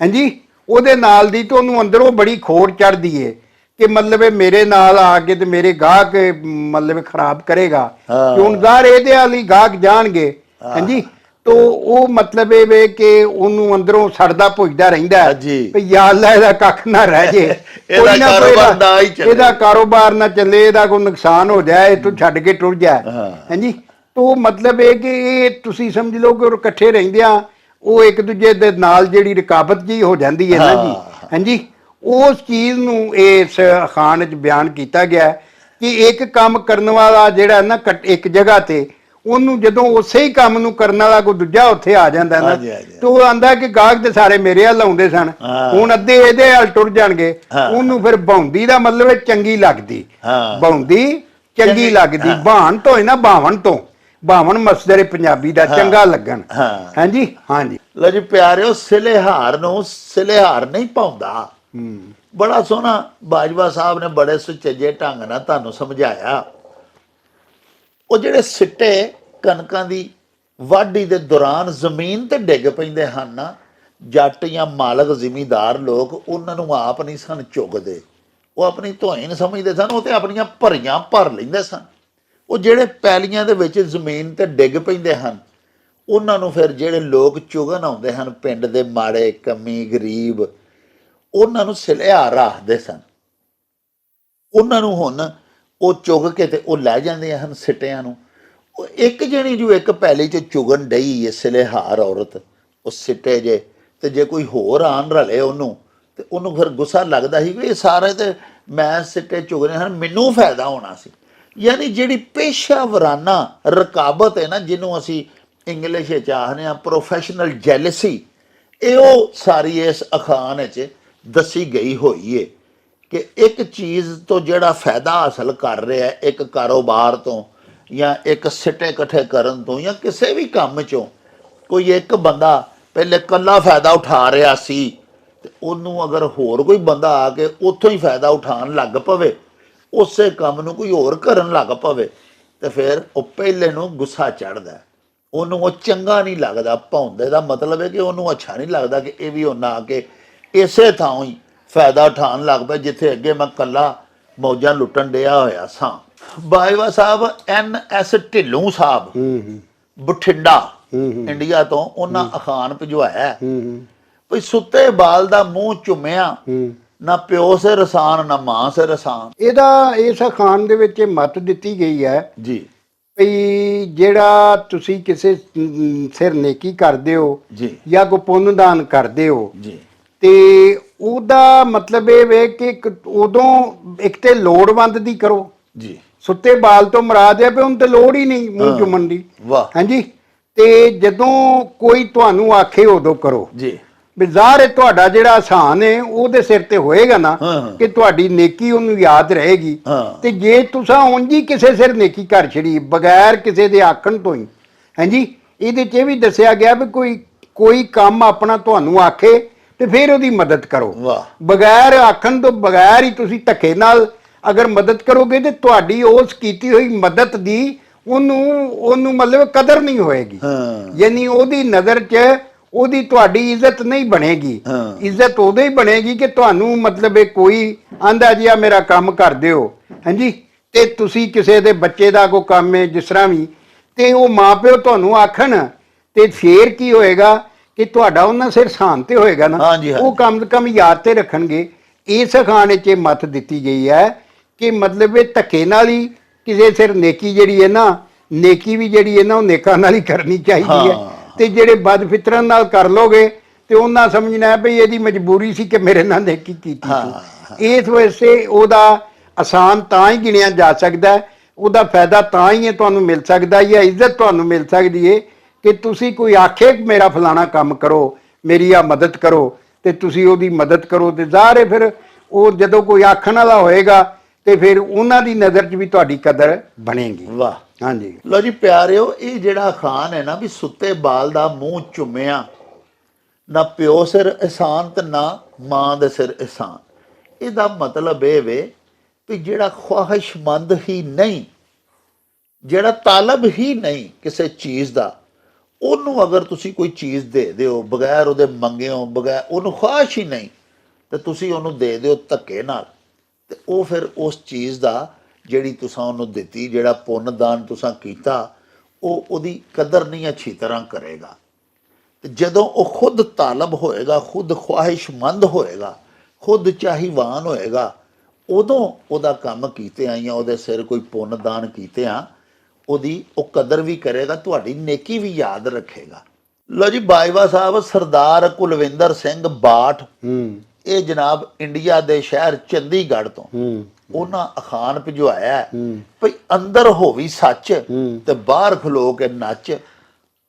ਹਾਂਜੀ ਉਹਦੇ ਨਾਲ ਦੀ ਤਾਂ ਉਹਨੂੰ ਅੰਦਰੋਂ ਬੜੀ ਖੋੜ ਚੜਦੀ ਏ। ਕਿ ਮਤਲਬ ਇਹ ਮੇਰੇ ਨਾਲ ਆ ਕੇ ਤੇ ਮੇਰੇ ਗਾਹਕ ਮਤਲਬ ਖਰਾਬ ਕਰੇਗਾ। ਕਿਉਂ ਜ਼ਾਹਰ ਇਹਦੇ ਵਾਲੀ ਗਾਹਕ ਜਾਣਗੇ ਹਾਂਜੀ ਤੋ ਉਹ ਮਤਲਬ ਇਹ ਵੇ ਕਿ ਉਹਨੂੰ ਅੰਦਰੋਂ ਸੜਦਾ ਪੁੱਜਦਾ ਰਹਿੰਦਾ। ਵੀ ਯਾ ਅੱਲਾ ਇਹਦਾ ਕੱਖ ਨਾ ਰਹਿ ਜੇ ਇਹਦਾ ਕੋਈ ਨਾ ਕੋਈ ਕਾਰੋਬਾਰ ਨਾ ਹੀ ਚੱਲੇ। ਇਹਦਾ ਕਾਰੋਬਾਰ ਨਾ ਚੱਲੇ ਇਹਦਾ ਕੋਈ ਨੁਕਸਾਨ ਹੋ ਜਾਏ ਤੂੰ ਛੱਡ ਕੇ ਟੁਰ ਜਾ। ਹਾਂਜੀ ਤੋ ਮਤਲਬ ਇਹ ਕਿ ਇਹ ਤੁਸੀਂ ਸਮਝ ਲਓ ਕਿ ਉਹ ਇਕੱਠੇ ਰਹਿੰਦਿਆਂ ਉਹ ਇੱਕ ਦੂਜੇ ਦੇ ਨਾਲ ਜਿਹੜੀ ਰਕਾਬਤ ਜੀ ਹੋ ਜਾਂਦੀ ਹੈ ਨਾ ਜੀ। ਹਾਂਜੀ ਉਸ ਚੀਜ਼ ਨੂੰ ਇਸ ਅਖਾਣ ਵਿੱਚ ਬਿਆਨ ਕੀਤਾ ਗਿਆ ਹੈ ਕਿ ਇੱਕ ਕੰਮ ਕਰਨ ਵਾਲਾ ਜਿਹੜਾ ਨਾ ਇੱਕ ਜਗ੍ਹਾ ਤੇ ਉਹਨੂੰ ਜਦੋਂ ਉਸੇ ਹੀ ਕੰਮ ਨੂੰ ਕਰਨ ਵਾਲਾ ਕੋਈ ਦੂਜਾ ਉੱਥੇ ਆ ਜਾਂਦਾ ਨਾ। ਤੇ ਉਹ ਆਂਦਾ ਕਿ ਗਾਹਕ ਤੇ ਸਾਰੇ ਮੇਰੇ ਵੱਲ ਆਉਂਦੇ ਸਨ। ਹੁਣ ਅੱਧੇ ਇਹਦੇ ਵੱਲ ਟੁਰ ਜਾਣਗੇ। ਉਹਨੂੰ ਫਿਰ ਬੌਂਦੀ ਦਾ ਮਤਲਬ ਹੈ ਚੰਗੀ ਲੱਗਦੀ। ਬੌਂਦੀ ਚੰਗੀ ਲੱਗਦੀ। ਬਾਣ ਤੋਂ ਹੈ ਨਾ ਬਾਵਣ ਤੋਂ ਬਾਵਣ ਮਸਦਰ ਪੰਜਾਬੀ ਦਾ ਚੰਗਾ ਲੱਗਣ। ਹਾਂਜੀ ਹਾਂਜੀ ਲੋ ਜੀ ਪਿਆਰਿਓ ਸਿਲੇਹਾਰ ਨੂੰ ਸਿਲੇਹਾਰ ਨਹੀਂ ਪਾਉਂਦਾ ਬੜਾ ਸੋਹਣਾ ਬਾਜਵਾ ਸਾਹਿਬ ਨੇ ਬੜੇ ਸੁਚੱਜੇ ਢੰਗ ਨਾਲ ਤੁਹਾਨੂੰ ਸਮਝਾਇਆ। ਉਹ ਜਿਹੜੇ ਸਿੱਟੇ ਕਣਕਾਂ ਦੀ ਵਾਢੀ ਦੇ ਦੌਰਾਨ ਜ਼ਮੀਨ ਤੇ ਡਿੱਗ ਪੈਂਦੇ ਹਨ ਨਾ, ਜੱਟ ਜਾਂ ਮਾਲਕ, ਜ਼ਿਮੀਦਾਰ ਲੋਕ ਉਹਨਾਂ ਨੂੰ ਆਪ ਨਹੀਂ ਸਨ ਚੁਗਦੇ। ਉਹ ਆਪਣੀ ਧੋਇਨ ਸਮਝਦੇ ਸਨ, ਉਹ ਤੇ ਆਪਣੀਆਂ ਭਰੀਆਂ ਭਰ ਲੈਂਦੇ ਸਨ। ਉਹ ਜਿਹੜੇ ਪੈਲੀਆਂ ਦੇ ਵਿੱਚ ਜ਼ਮੀਨ ਤੇ ਡਿੱਗ ਪੈਂਦੇ ਹਨ, ਉਹਨਾਂ ਨੂੰ ਫਿਰ ਜਿਹੜੇ ਲੋਕ ਚੁਗਣ ਆਉਂਦੇ ਹਨ, ਪਿੰਡ ਦੇ ਮਾੜੇ, ਕਮੀ, ਗਰੀਬ ਉਹਨਾਂ ਨੂੰ ਸਿਲਿਆ ਆਖਦੇ ਸਨ। ਉਹਨਾਂ ਨੂੰ ਹੁਣ ਉਹ ਚੁਗ ਕੇ ਤੇ ਉਹ ਲੈ ਜਾਂਦੇ ਹਨ ਸਿੱਟਿਆਂ ਨੂੰ। ਉਹ ਇੱਕ ਜਣੀ ਜੋ ਇੱਕ ਪੈਲੀ ਚ ਚੁਗਣ ਡਈ ਇਸ ਲਈ ਔਰਤ। ਉਹ ਸਿੱਟੇ ਜੇ ਤੇ ਜੇ ਕੋਈ ਹੋਰ ਆਣ ਰਲੇ ਉਹਨੂੰ ਤੇ ਉਹਨੂੰ ਫਿਰ ਗੁੱਸਾ ਲੱਗਦਾ ਸੀ ਵੀ ਇਹ ਸਾਰੇ ਤੇ ਮੈਂ ਸਿੱਟੇ ਚੁਗਨੇ ਹਨ, ਮੈਨੂੰ ਫਾਇਦਾ ਹੋਣਾ ਸੀ। ਯਾਨੀ ਜਿਹੜੀ ਪੇਸ਼ਾਵਰਾਨਾ ਰਕਾਬਤ ਹੈ ਨਾ, ਜਿਹਨੂੰ ਅਸੀਂ ਇੰਗਲਿਸ਼ ਵਿੱਚ ਆਖਦੇ ਆ ਪ੍ਰੋਫੈਸ਼ਨਲ ਜੈਲਸੀ ਇਹ ਉਹ ਸਾਰੀ ਇਸ ਅਖਾਣ ਵਿੱਚ ਦੱਸੀ ਗਈ ਹੋਈ ਏ ਕਿ ਇੱਕ ਚੀਜ਼ ਤੋਂ ਜਿਹੜਾ ਫਾਇਦਾ ਹਾਸਲ ਕਰ ਰਿਹਾ ਹੈ, ਇੱਕ ਕਾਰੋਬਾਰ ਤੋਂ ਜਾਂ ਇੱਕ ਸਿੱਟੇ ਇਕੱਠੇ ਕਰਨ ਤੋਂ ਜਾਂ ਕਿਸੇ ਵੀ ਕੰਮ ਚੋਂ, ਕੋਈ ਇੱਕ ਬੰਦਾ ਪਹਿਲੇ ਕੱਲਾ ਫਾਇਦਾ ਉਠਾ ਰਿਹਾ ਸੀ ਤੇ ਉਹਨੂੰ ਅਗਰ ਹੋਰ ਕੋਈ ਬੰਦਾ ਆ ਕੇ ਉੱਥੋਂ ਹੀ ਫਾਇਦਾ ਉਠਾਉਣ ਲੱਗ ਪਵੇ, ਉਸੇ ਕੰਮ ਨੂੰ ਕੋਈ ਹੋਰ ਕਰਨ ਲੱਗ ਪਵੇ, ਤੇ ਫਿਰ ਉਹ ਪਹਿਲੇ ਨੂੰ ਗੁੱਸਾ ਚੜਦਾ ਉਹਨੂੰ ਉਹ ਚੰਗਾ ਨਹੀਂ ਲੱਗਦਾ ਭੌਂਦੇ ਦਾ ਮਤਲਬ ਹੈ ਕਿ ਉਹਨੂੰ ਅੱਛਾ ਨਹੀਂ ਲੱਗਦਾ ਕਿ ਇਹ ਵੀ ਉਹਨਾਂ ਆ ਕੇ ਇਸੇ ਥਾਂ ਹੀ ਫਾਇਦਾ ਉਠਾਉਣ ਲੱਗ ਪਿਆ ਜਿੱਥੇ ਅੱਗੇ ਮੈਂ ਕੱਲਾ ਮੌਜਾਂ ਲੁੱਟਣ ਡਿਆ ਹੋਇਆ ਸਾਂ। ਬਾਈਵਾ ਸਾਹਿਬ ਐਨ ਐਸ ਢਿੱਲੋਂ ਸਾਹਿਬ ਹੂੰ ਹੂੰ। ਬਠਿੰਡਾ ਹੂੰ, ਹੂੰ। ਇੰਡੀਆ ਤੋਂ ਉਹਨਾਂ ਅਖਾਨ ਭਿਜਵਾਇਆ। ਹੈ। ਹੂੰ। ਹੂੰ ਭਈ ਸੁੱਤੇ ਬਾਲ ਦਾ ਮੂੰਹ ਚੁੰਮਿਆ ਹੂੰ। ਨਾ ਪਿਓ ਸੇ ਰਸਾਨ ਨਾ ਮਾਂ ਸੇ ਰਸਾਨ। ਇਹਦਾ ਇਸ ਅਖਾਣ ਦੇ ਵਿੱਚ ਇਹ ਮਤ ਦਿੱਤੀ ਗਈ ਹੈ ਜੀ। ਵੀ ਜਿਹੜਾ ਤੁਸੀਂ ਕਿਸੇ ਸਿਰ ਨੇਕੀ ਕਰਦੇ ਹੋ ਜੀ। ਜਾਂ ਕੋ ਪੁੰਨ ਦਾਨ ਕਰਦੇ ਹੋ ਜੀ। ਤੇ ਉਹਦਾ ਮਤਲਬ ਇਹ ਵੇ ਕਿ ਇੱਕ ਉਦੋਂ ਇੱਕ ਤੇ ਲੋੜਵੰਦ ਦੀ ਕਰੋ। ਜੀ। ਸੁੱਤੇ ਬਾਲ ਤੋਂ ਮਰਾਦ ਹੈ ਵੀ ਹੁਣ ਤੇ ਲੋੜ ਹੀ ਨਹੀਂ ਮੂੰਹ। ਚੁੰਮਣ ਦੀ। ਵਾਹ। ਹਾਂਜੀ। ਤੇ ਜਦੋਂ ਕੋਈ ਤੁਹਾਨੂੰ ਆਖੇ ਉਦੋਂ ਕਰੋ। ਜੀ। ਵੀ ਜ਼ਾਹਰ ਹੈ ਤੁਹਾਡਾ ਜਿਹੜਾ ਆਸਾਨ ਹੈ ਉਹਦੇ ਸਿਰ ਤੇ ਹੋਏਗਾ ਨਾ ਹਾਂ, ਹਾਂ। ਕਿ ਤੁਹਾਡੀ ਨੇਕੀ ਉਹਨੂੰ ਯਾਦ ਰਹੇਗੀ। ਹਾਂ। ਤੇ ਜੇ ਤੁਸੀਂ ਉਂਝ ਹੀ ਕਿਸੇ ਸਿਰ ਨੇਕੀ ਕਰ ਛੜੀ ਬਗੈਰ ਕਿਸੇ ਦੇ ਆਖਣ ਤੋਂ ਹੀ। ਹਾਂਜੀ। ਇਹਦੇ 'ਚ ਇਹ ਵੀ ਦੱਸਿਆ ਗਿਆ ਵੀ ਕੋਈ ਕੋਈ ਕੰਮ ਆਪਣਾ ਤੁਹਾਨੂੰ ਆਖੇ ਤੇ ਫਿਰ ਉਹਦੀ ਮਦਦ ਕਰੋ। ਵਾਹ। ਬਗੈਰ ਆਖਣ ਤੋਂ ਬਗੈਰ ਹੀ ਤੁਸੀਂ ਧੱਕੇ ਨਾਲ ਅਗਰ ਮਦਦ ਕਰੋਗੇ ਤੇ ਤੁਹਾਡੀ ਉਸ ਕੀਤੀ ਹੋਈ ਮਦਦ ਦੀ ਉਹਨੂੰ ਉਹਨੂੰ ਮਤਲਬ ਕਦਰ ਨਹੀਂ ਹੋਏਗੀ। ਹਾਂ। ਯਾਨੀ ਉਹਦੀ ਨਜ਼ਰ 'ਚ ਉਹਦੀ ਤੁਹਾਡੀ ਇੱਜ਼ਤ ਨਹੀਂ ਬਣੇਗੀ। ਇੱਜ਼ਤ ਉਦੋਂ ਹੀ ਬਣੇਗੀ ਕਿ ਤੁਹਾਨੂੰ ਮਤਲਬ ਇਹ ਕੋਈ ਆਂਦਾ ਜਿਹਾ ਮੇਰਾ ਕੰਮ ਕਰ ਦਿਓ। ਹਾਂਜੀ? ਤੇ ਤੁਸੀਂ ਕਿਸੇ ਦੇ ਬੱਚੇ ਦਾ ਕੋਈ ਕੰਮ ਹੈ ਜਿਸ ਤਰ੍ਹਾਂ ਵੀ ਤੇ ਉਹ ਮਾਪਿਓ ਤੁਹਾਨੂੰ ਆਖਣ ਤੇ ਫੇਰ ਕੀ ਹੋਏਗਾ? ਕਿ ਤੁਹਾਡਾ ਉਹਨਾਂ ਸਿਰ ਸਾਨ ਤੇ ਹੋਏਗਾ ਨਾ ਹਾਂਜੀ, ਹਾਂਜੀ। ਉਹ ਕਮ ਤੋਂ ਕਮ ਯਾਦ ਤੇ ਰੱਖਣਗੇ ਇਸ ਖਾਣੇ 'ਚ ਇਹ ਮਤ ਦਿੱਤੀ ਗਈ ਹੈ ਕਿ ਮਤਲਬ ਇਹ ਧੱਕੇ ਨਾਲ ਹੀ ਕਿਸੇ ਸਿਰ ਨੇਕੀ ਜਿਹੜੀ ਹੈ ਨਾ ਨੇਕੀ ਵੀ ਜਿਹੜੀ ਹੈ ਨਾ ਉਹ ਨੇਕਾਂ ਨਾਲ ਹੀ ਕਰਨੀ ਚਾਹੀਦੀ ਹੈ ਹਾਂ। ਤੇ ਜਿਹੜੇ ਬਦਫਿਤਰਨ ਨਾਲ ਕਰ ਲੋਗੇ ਤੇ ਉਹਨਾਂ ਸਮਝਣਾ ਹੈ ਵੀ ਇਹਦੀ ਮਜਬੂਰੀ ਸੀ ਕਿ ਮੇਰੇ ਨਾਲ ਨੇਕੀ ਕੀਤੀ ਸੀ ਇਸ ਵਜ੍ਹਾ ਉਹਦਾ ਆਸਾਨ ਤਾਂ ਹੀ ਗਿਣਿਆ ਜਾ ਸਕਦਾ ਹੈ ਉਹਦਾ ਫਾਇਦਾ ਤਾਂ ਹੀ ਹੈ ਤੁਹਾਨੂੰ ਮਿਲ ਸਕਦਾ ਹੈ ਜਾਂ ਇੱਜ਼ਤ ਤੁਹਾਨੂੰ ਮਿਲ ਸਕਦੀ ਹੈ ਕਿ ਤੁਸੀਂ ਕੋਈ ਆਖੇ ਮੇਰਾ ਫਲਾਣਾ ਕੰਮ ਕਰੋ ਮੇਰੀ ਆ ਮਦਦ ਕਰੋ ਤੇ ਤੁਸੀਂ ਉਹਦੀ ਮਦਦ ਕਰੋ ਤੇ ਜ਼ਾਹਰ ਹੈ ਫਿਰ ਉਹ ਜਦੋਂ ਕੋਈ ਆਖਣ ਵਾਲਾ ਹੋਏਗਾ ਤੇ ਫਿਰ ਉਹਨਾਂ ਦੀ ਨਜ਼ਰ 'ਚ ਵੀ ਤੁਹਾਡੀ ਕਦਰ ਬਣੇਗੀ। ਵਾਹ। ਹਾਂਜੀ। ਲੋ ਜੀ ਪਿਆਰਿਓ ਇਹ ਜਿਹੜਾ ਖਾਨ ਹੈ ਨਾ ਵੀ ਸੁੱਤੇ ਬਾਲ ਦਾ ਮੂੰਹ ਚੁੰਮਿਆ ਨਾ ਪਿਓ ਸਿਰ ਅਹਿਸਾਨ ਤੇ ਨਾ ਮਾਂ ਦੇ ਸਿਰ ਅਹਿਸਾਨ। ਇਹਦਾ ਮਤਲਬ ਇਹ ਵੇ ਵੀ ਜਿਹੜਾ ਖੁਆਹਿਸ਼ਮੰਦ ਹੀ ਨਹੀਂ ਜਿਹੜਾ ਤਾਲਬ ਹੀ ਨਹੀਂ ਕਿਸੇ ਚੀਜ਼ ਦਾ ਉਹਨੂੰ ਅਗਰ ਤੁਸੀਂ ਕੋਈ ਚੀਜ਼ ਦੇ ਦਿਓ, ਬਗੈਰ ਉਹਦੇ ਮੰਗਿਓ ਬਗੈਰ ਉਹਨੂੰ ਖੁਆਇਸ਼ ਹੀ ਨਹੀਂ, ਤੇ ਤੁਸੀਂ ਉਹਨੂੰ ਦੇ ਦਿਓ ਧੱਕੇ ਨਾਲ। ਤੇ ਉਹ ਫਿਰ ਉਸ ਚੀਜ਼ ਦਾ ਜਿਹੜੀ ਤੁਸੀਂ ਉਹਨੂੰ ਦਿੱਤੀ, ਜਿਹੜਾ ਪੁੰਨ ਦਾਨ ਤੁਸੀਂ ਕੀਤਾ, ਉਹ ਉਹਦੀ ਕਦਰ ਨਹੀਂ ਅੱਛੀ ਤਰ੍ਹਾਂ ਕਰੇਗਾ। ਤੇ ਜਦੋਂ ਉਹ ਖੁਦ ਤਾਲਬ ਹੋਏਗਾ, ਖੁਦ ਖੁਆਹਿਸ਼ਮੰਦ ਹੋਏਗਾ, ਖੁਦ ਚਾਹੀਵਾਨ ਹੋਏਗਾ, ਉਦੋਂ ਉਹਦਾ ਕੰਮ ਕੀਤੇ ਆ ਜਾਂ ਉਹਦੇ ਸਿਰ ਕੋਈ ਪੁੰਨ ਦਾਨ ਕੀਤੇ ਆ ਉਹਦੀ ਉਹ ਕਦਰ ਵੀ ਕਰੇਗਾ ਤੁਹਾਡੀ ਨੇਕੀ ਵੀ ਯਾਦ ਰੱਖੇਗਾ। ਲੋ ਜੀ ਬਾਈਵਾ ਸਾਹਿਬ ਸਰਦਾਰ ਕੁਲਵਿੰਦਰ ਸਿੰਘ ਬਾਠ ਹੂੰ। ਇਹ ਜਨਾਬ ਇੰਡੀਆ ਦੇ ਸ਼ਹਿਰ ਚੰਡੀਗੜ੍ਹ ਤੋਂ। ਹੂੰ। ਉਹਨਾਂ ਅਖਾਨ ਭਿਜਵਾਇਆ। ਭਈ ਅੰਦਰ ਹੋਵੀ ਸੱਚ। ਤੇ ਬਾਹਰ ਖਲੋ ਕੇ ਨੱਚ।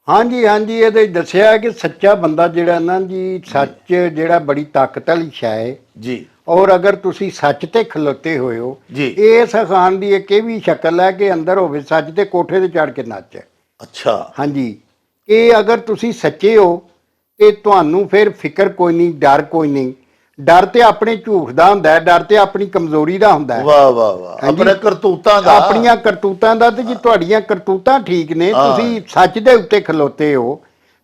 ਹਾਂਜੀ ਹਾਂਜੀ ਇਹਦੇ ਦੱਸਿਆ ਕਿ ਸੱਚਾ ਬੰਦਾ ਜਿਹੜਾ ਨਾ ਜੀ ਸੱਚ ਜਿਹੜਾ ਬੜੀ ਤਾਕਤ ਵਾਲੀ ਸ਼ੈ ਹੈ। ਜੀ। ਔਰ ਅਗਰ ਤੁਸੀਂ ਸੱਚ ਤੇ ਖਲੋਤੇ ਹੋਏ ਹੋ ਜੀ। ਇਸ ਅਖਾਨ ਦੀ ਇੱਕ ਇਹ ਵੀ ਸ਼ਕਲ ਹੈ ਕਿ ਅੰਦਰ ਹੋਵੇ ਸੱਚ ਤੇ ਕੋਠੇ ਤੇ ਚੜ ਕੇ ਨੱਚ। ਅੱਛਾ। ਹਾਂਜੀ। ਇਹ ਅਗਰ ਤੁਸੀਂ ਸੱਚੇ ਹੋ ਤੇ ਤੁਹਾਨੂੰ ਫਿਰ ਫਿਕਰ ਕੋਈ ਨਹੀਂ ਡਰ ਕੋਈ ਨਹੀਂ। ਡਰ ਤੇ ਆਪਣੇ ਝੂਠ ਦਾ ਹੁੰਦਾ ਹੈ ਡਰ ਤੇ ਆਪਣੀ ਕਮਜ਼ੋਰੀ ਦਾ ਹੁੰਦਾ ਹੈ ਵਾਹ ਵਾਹ ਵਾਹ ਹਾਂਜੀ। ਆਪਣੇ ਕਰਤੂਤਾਂ ਦਾ ਆਪਣੀਆਂ ਕਰਤੂਤਾਂ ਦਾ ਤੇ ਜੇ ਤੁਹਾਡੀਆਂ ਕਰਤੂਤਾਂ ਠੀਕ ਨੇ ਹਾਂ। ਤੁਸੀਂ ਸੱਚ ਦੇ ਉੱਤੇ ਖਲੋਤੇ ਹੋ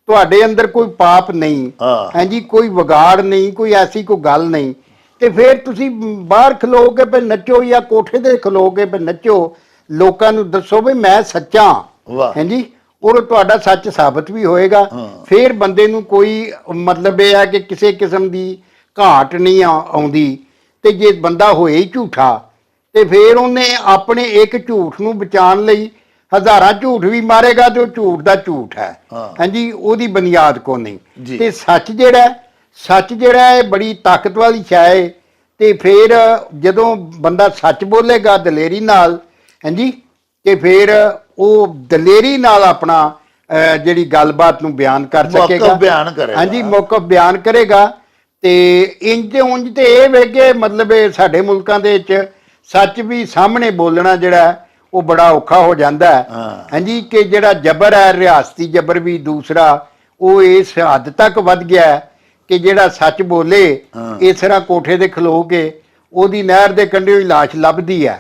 ਤੁਹਾਡੇ ਅੰਦਰ ਕੋਈ ਪਾਪ ਨਹੀਂ ਹਾਂ। ਹਾਂਜੀ ਕੋਈ ਵਿਗਾੜ ਨਹੀਂ ਕੋਈ ਐਸੀ ਕੋਈ ਗੱਲ ਨਹੀਂ ਤੇ ਫਿਰ ਤੁਸੀਂ ਬਾਹਰ ਖਲੋ ਕੇ ਪੇ ਨੱਚੋ ਜਾਂ ਕੋਠੇ ਤੇ ਖਲੋ ਕੇ ਪੇ ਨੱਚੋ ਲੋਕਾਂ ਨੂੰ ਦੱਸੋ ਵੀ ਮੈਂ ਸੱਚਾ ਵਾਹ। ਹਾਂਜੀ ਔਰ ਤੁਹਾਡਾ ਸੱਚ ਸਾਬਤ ਵੀ ਹੋਏਗਾ ਹਾਂ। ਫਿਰ ਬੰਦੇ ਨੂੰ ਕੋਈ ਮਤਲਬ ਇਹ ਹੈ ਕਿ ਕਿਸੇ ਕਿਸਮ ਦੀ ਘਾਟ ਨਹੀਂ ਆ- ਆਉਂਦੀ ਤੇ ਜੇ ਬੰਦਾ ਹੋਏ ਹੀ ਝੂਠਾ ਤੇ ਫਿਰ ਉਹਨੇ ਆਪਣੇ ਇੱਕ ਝੂਠ ਨੂੰ ਬਚਾਉਣ ਲਈ ਹਜ਼ਾਰਾਂ ਝੂਠ ਵੀ ਮਾਰੇਗਾ ਉਹ ਝੂਠ ਦਾ ਝੂਠ ਹੈ ਹਾਂ। ਹਾਂਜੀ ਉਹਦੀ ਬੁਨਿਆਦ ਕੋ ਨਹੀਂ ਜੀ। ਤੇ ਸੱਚ ਜਿਹੜਾ ਹੈ, ਸੱਚ ਜਿਹੜਾ ਹੈ ਬੜੀ ਤਾਕਤ ਵਾਲੀ ਸ਼ੈ ਹੈ ਤੇ ਫਿਰ ਜਦੋਂ ਬੰਦਾ ਸੱਚ ਬੋਲੇਗਾ ਦਲੇਰੀ ਨਾਲ ਹਾਂਜੀ ਤੇ ਫਿਰ ਉਹ ਦਲੇਰੀ ਨਾਲ ਆਪਣਾ ਅਹ, ਜਿਹੜੀ ਗੱਲਬਾਤ ਨੂੰ ਬਿਆਨ ਕਰ ਮੌਕਫ ਸਕੇਗਾ ਬਿਆਨ ਕਰੇਗਾ। ਹਾਂਜੀ ਮੌਕਫ ਬਿਆਨ ਕਰੇਗਾ ਤੇ ਇੰਜ ਤੇ ਉਂਝ ਤੇ ਇਹ ਵੇ ਕਿ ਮਤਲਬ ਇਹ ਸਾਡੇ ਮੁਲਕਾਂ ਦੇ ਵਿੱਚ ਸੱਚ ਵੀ ਸਾਹਮਣੇ ਬੋਲਣਾ ਜਿਹੜਾ ਉਹ ਬੜਾ ਔਖਾ ਹੋ ਜਾਂਦਾ ਹੈ। ਹਾਂਜੀ ਕਿ ਜਿਹੜਾ ਜਬਰ ਹੈ ਰਿਆਸਤੀ ਜਬਰ ਵੀ ਦੂਸਰਾ ਉਹ ਇਸ ਹੱਦ ਤੱਕ ਵੱਧ ਗਿਆ ਕਿ ਜਿਹੜਾ ਸੱਚ ਬੋਲੇ। ਇਸ ਤਰ੍ਹਾਂ ਕੋਠੇ ਤੇ ਖਲੋ ਕੇ ਉਹਦੀ ਨਹਿਰ ਦੇ ਕੰਢੇ ਹੀ ਲਾਸ਼ ਲੱਭਦੀ ਹਾਂ,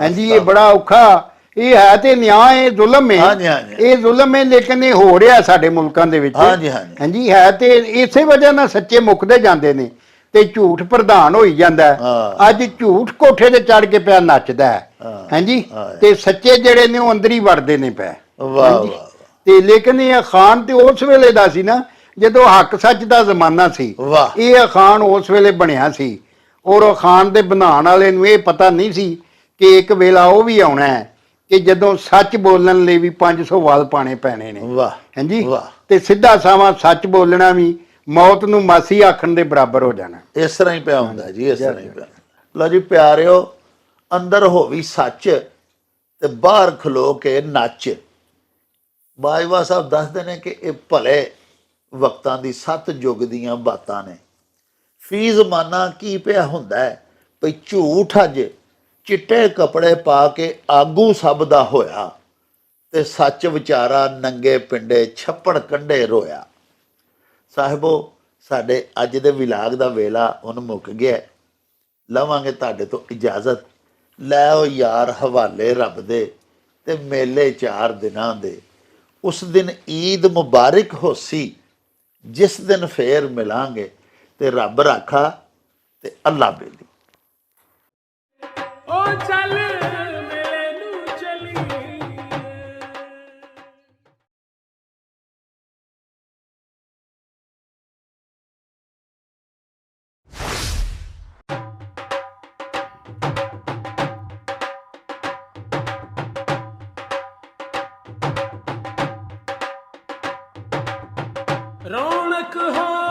ਹਾਂਜੀ ਇਹ ਬੜਾ ਔਖਾ ਇਹ ਹੈ ਤੇ ਨਿਆਂ ਹੈ ਜ਼ੁਲਮ ਹੈ ਹਾਂਜੀ, ਹਾਂਜੀ। ਇਹ ਜ਼ੁਲਮ ਹੈ ਲੇਕਿਨ ਇਹ ਹੋ ਰਿਹਾ ਸਾਡੇ ਮੁਲਕਾਂ ਦੇ ਵਿੱਚ ਹਾਂਜੀ, ਹਾਂਜੀ। ਹਾਂਜੀ ਹੈ ਤੇ ਇਸੇ ਵਜ੍ਹਾ ਨਾਲ ਸੱਚੇ ਮੁੱਕਦੇ ਜਾਂਦੇ ਨੇ ਤੇ ਝੂਠ ਪ੍ਰਧਾਨ ਹੋਈ ਜਾਂਦਾ ਹੈ। ਹਾਂ। ਅੱਜ ਝੂਠ ਕੋਠੇ ਤੇ ਚੜ ਕੇ ਪਿਆ ਨੱਚਦਾ ਹੈ ਹਾਂ। ਹਾਂਜੀ ਹਾਂ। ਤੇ ਸੱਚੇ ਜਿਹੜੇ ਨੇ ਉਹ ਅੰਦਰ ਹੀ ਵੜਦੇ ਨੇ ਪਏ ਵਾਹ। ਵਾਹ ਤੇ ਲੇਕਿਨ ਇਹ ਅਖਾਨ ਤੇ ਉਸ ਵੇਲੇ ਦਾ ਸੀ ਨਾ ਜਦੋਂ ਹੱਕ ਸੱਚ ਦਾ ਜ਼ਮਾਨਾ ਸੀ ਵਾਹ। ਇਹ ਅਖਾਨ ਉਸ ਵੇਲੇ ਬਣਿਆ ਸੀ ਔਰ ਅਖਾਨ ਦੇ ਬਣਾਉਣ ਵਾਲੇ ਨੂੰ ਇਹ ਪਤਾ ਨਹੀਂ ਸੀ ਕਿ ਇੱਕ ਵੇਲਾ ਉਹ ਵੀ ਆਉਣਾ ਹੈ ਕਿ ਜਦੋਂ ਸੱਚ ਬੋਲਣ ਲਈ ਵੀ 500 ਵਾਲ ਪਾਣੇ ਪੈਣੇ ਨੇ। ਵਾਹ ਹਾਂਜੀ? ਵਾਹ। ਤੇ ਸਿੱਧਾ ਸਾਵਾਂ ਸੱਚ ਬੋਲਣਾ ਵੀ ਮੌਤ ਨੂੰ ਮਾਸੀ ਆਖਣ ਦੇ ਬਰਾਬਰ ਹੋ ਜਾਣਾ। ਇਸ ਤਰ੍ਹਾਂ ਹੀ ਪਿਆ ਹੁੰਦਾ ਜੀ ਇਸ ਤਰ੍ਹਾਂ ਹੀ ਪਿਆ। ਲਓ ਜੀ ਪਿਆਰਿਓ ਅੰਦਰ ਹੋਵੀ ਸੱਚ ਤੇ ਬਾਹਰ ਖਲੋ ਕੇ ਨੱਚ। ਬਾਜਵਾ ਸਾਹਿਬ ਦੱਸਦੇ ਨੇ ਕਿ ਇਹ ਭਲੇ ਵਕਤਾਂ ਦੀ ਸੱਤ ਯੁੱਗ ਦੀਆਂ ਬਾਤਾਂ ਨੇ। ਫੀ ਜ਼ਮਾਨਾ ਕੀ ਪਿਆ ਹੁੰਦਾ ਹੈ? ਭਈ ਝੂਠ ਅੱਜ ਚਿੱਟੇ ਕੱਪੜੇ ਪਾ ਕੇ ਆਗੂ ਸਭ ਦਾ ਹੋਇਆ ਤੇ ਸੱਚ ਵਿਚਾਰਾ ਨੰਗੇ ਪਿੰਡੇ ਛੱਪੜ ਕੰਢੇ ਰੋਇਆ। ਸਾਹਿਬੋ, ਸਾਡੇ ਅੱਜ ਦੇ ਵਿਲਾਗ ਦਾ ਵੇਲਾ ਹੁਣ ਮੁੱਕ ਗਿਆ ਲਵਾਂਗੇ ਤੁਹਾਡੇ ਤੋਂ ਇਜਾਜ਼ਤ। ਲੈ ਉਹ ਯਾਰ ਹਵਾਲੇ ਰੱਬ ਦੇ ਤੇ ਮੇਲੇ ਚਾਰ ਦਿਨਾਂ ਦੇ। ਉਸ ਦਿਨ ਈਦ ਮੁਬਾਰਕ ਹੋਸੀ, ਜਿਸ ਦਿਨ ਫੇਰ ਮਿਲਾਂਗੇ ਤੇ ਰੱਬ ਰਾਖਾ ਤੇ ਅੱਲਾ ਬੇਲੀ। ਰੌਣਕ ਹੋ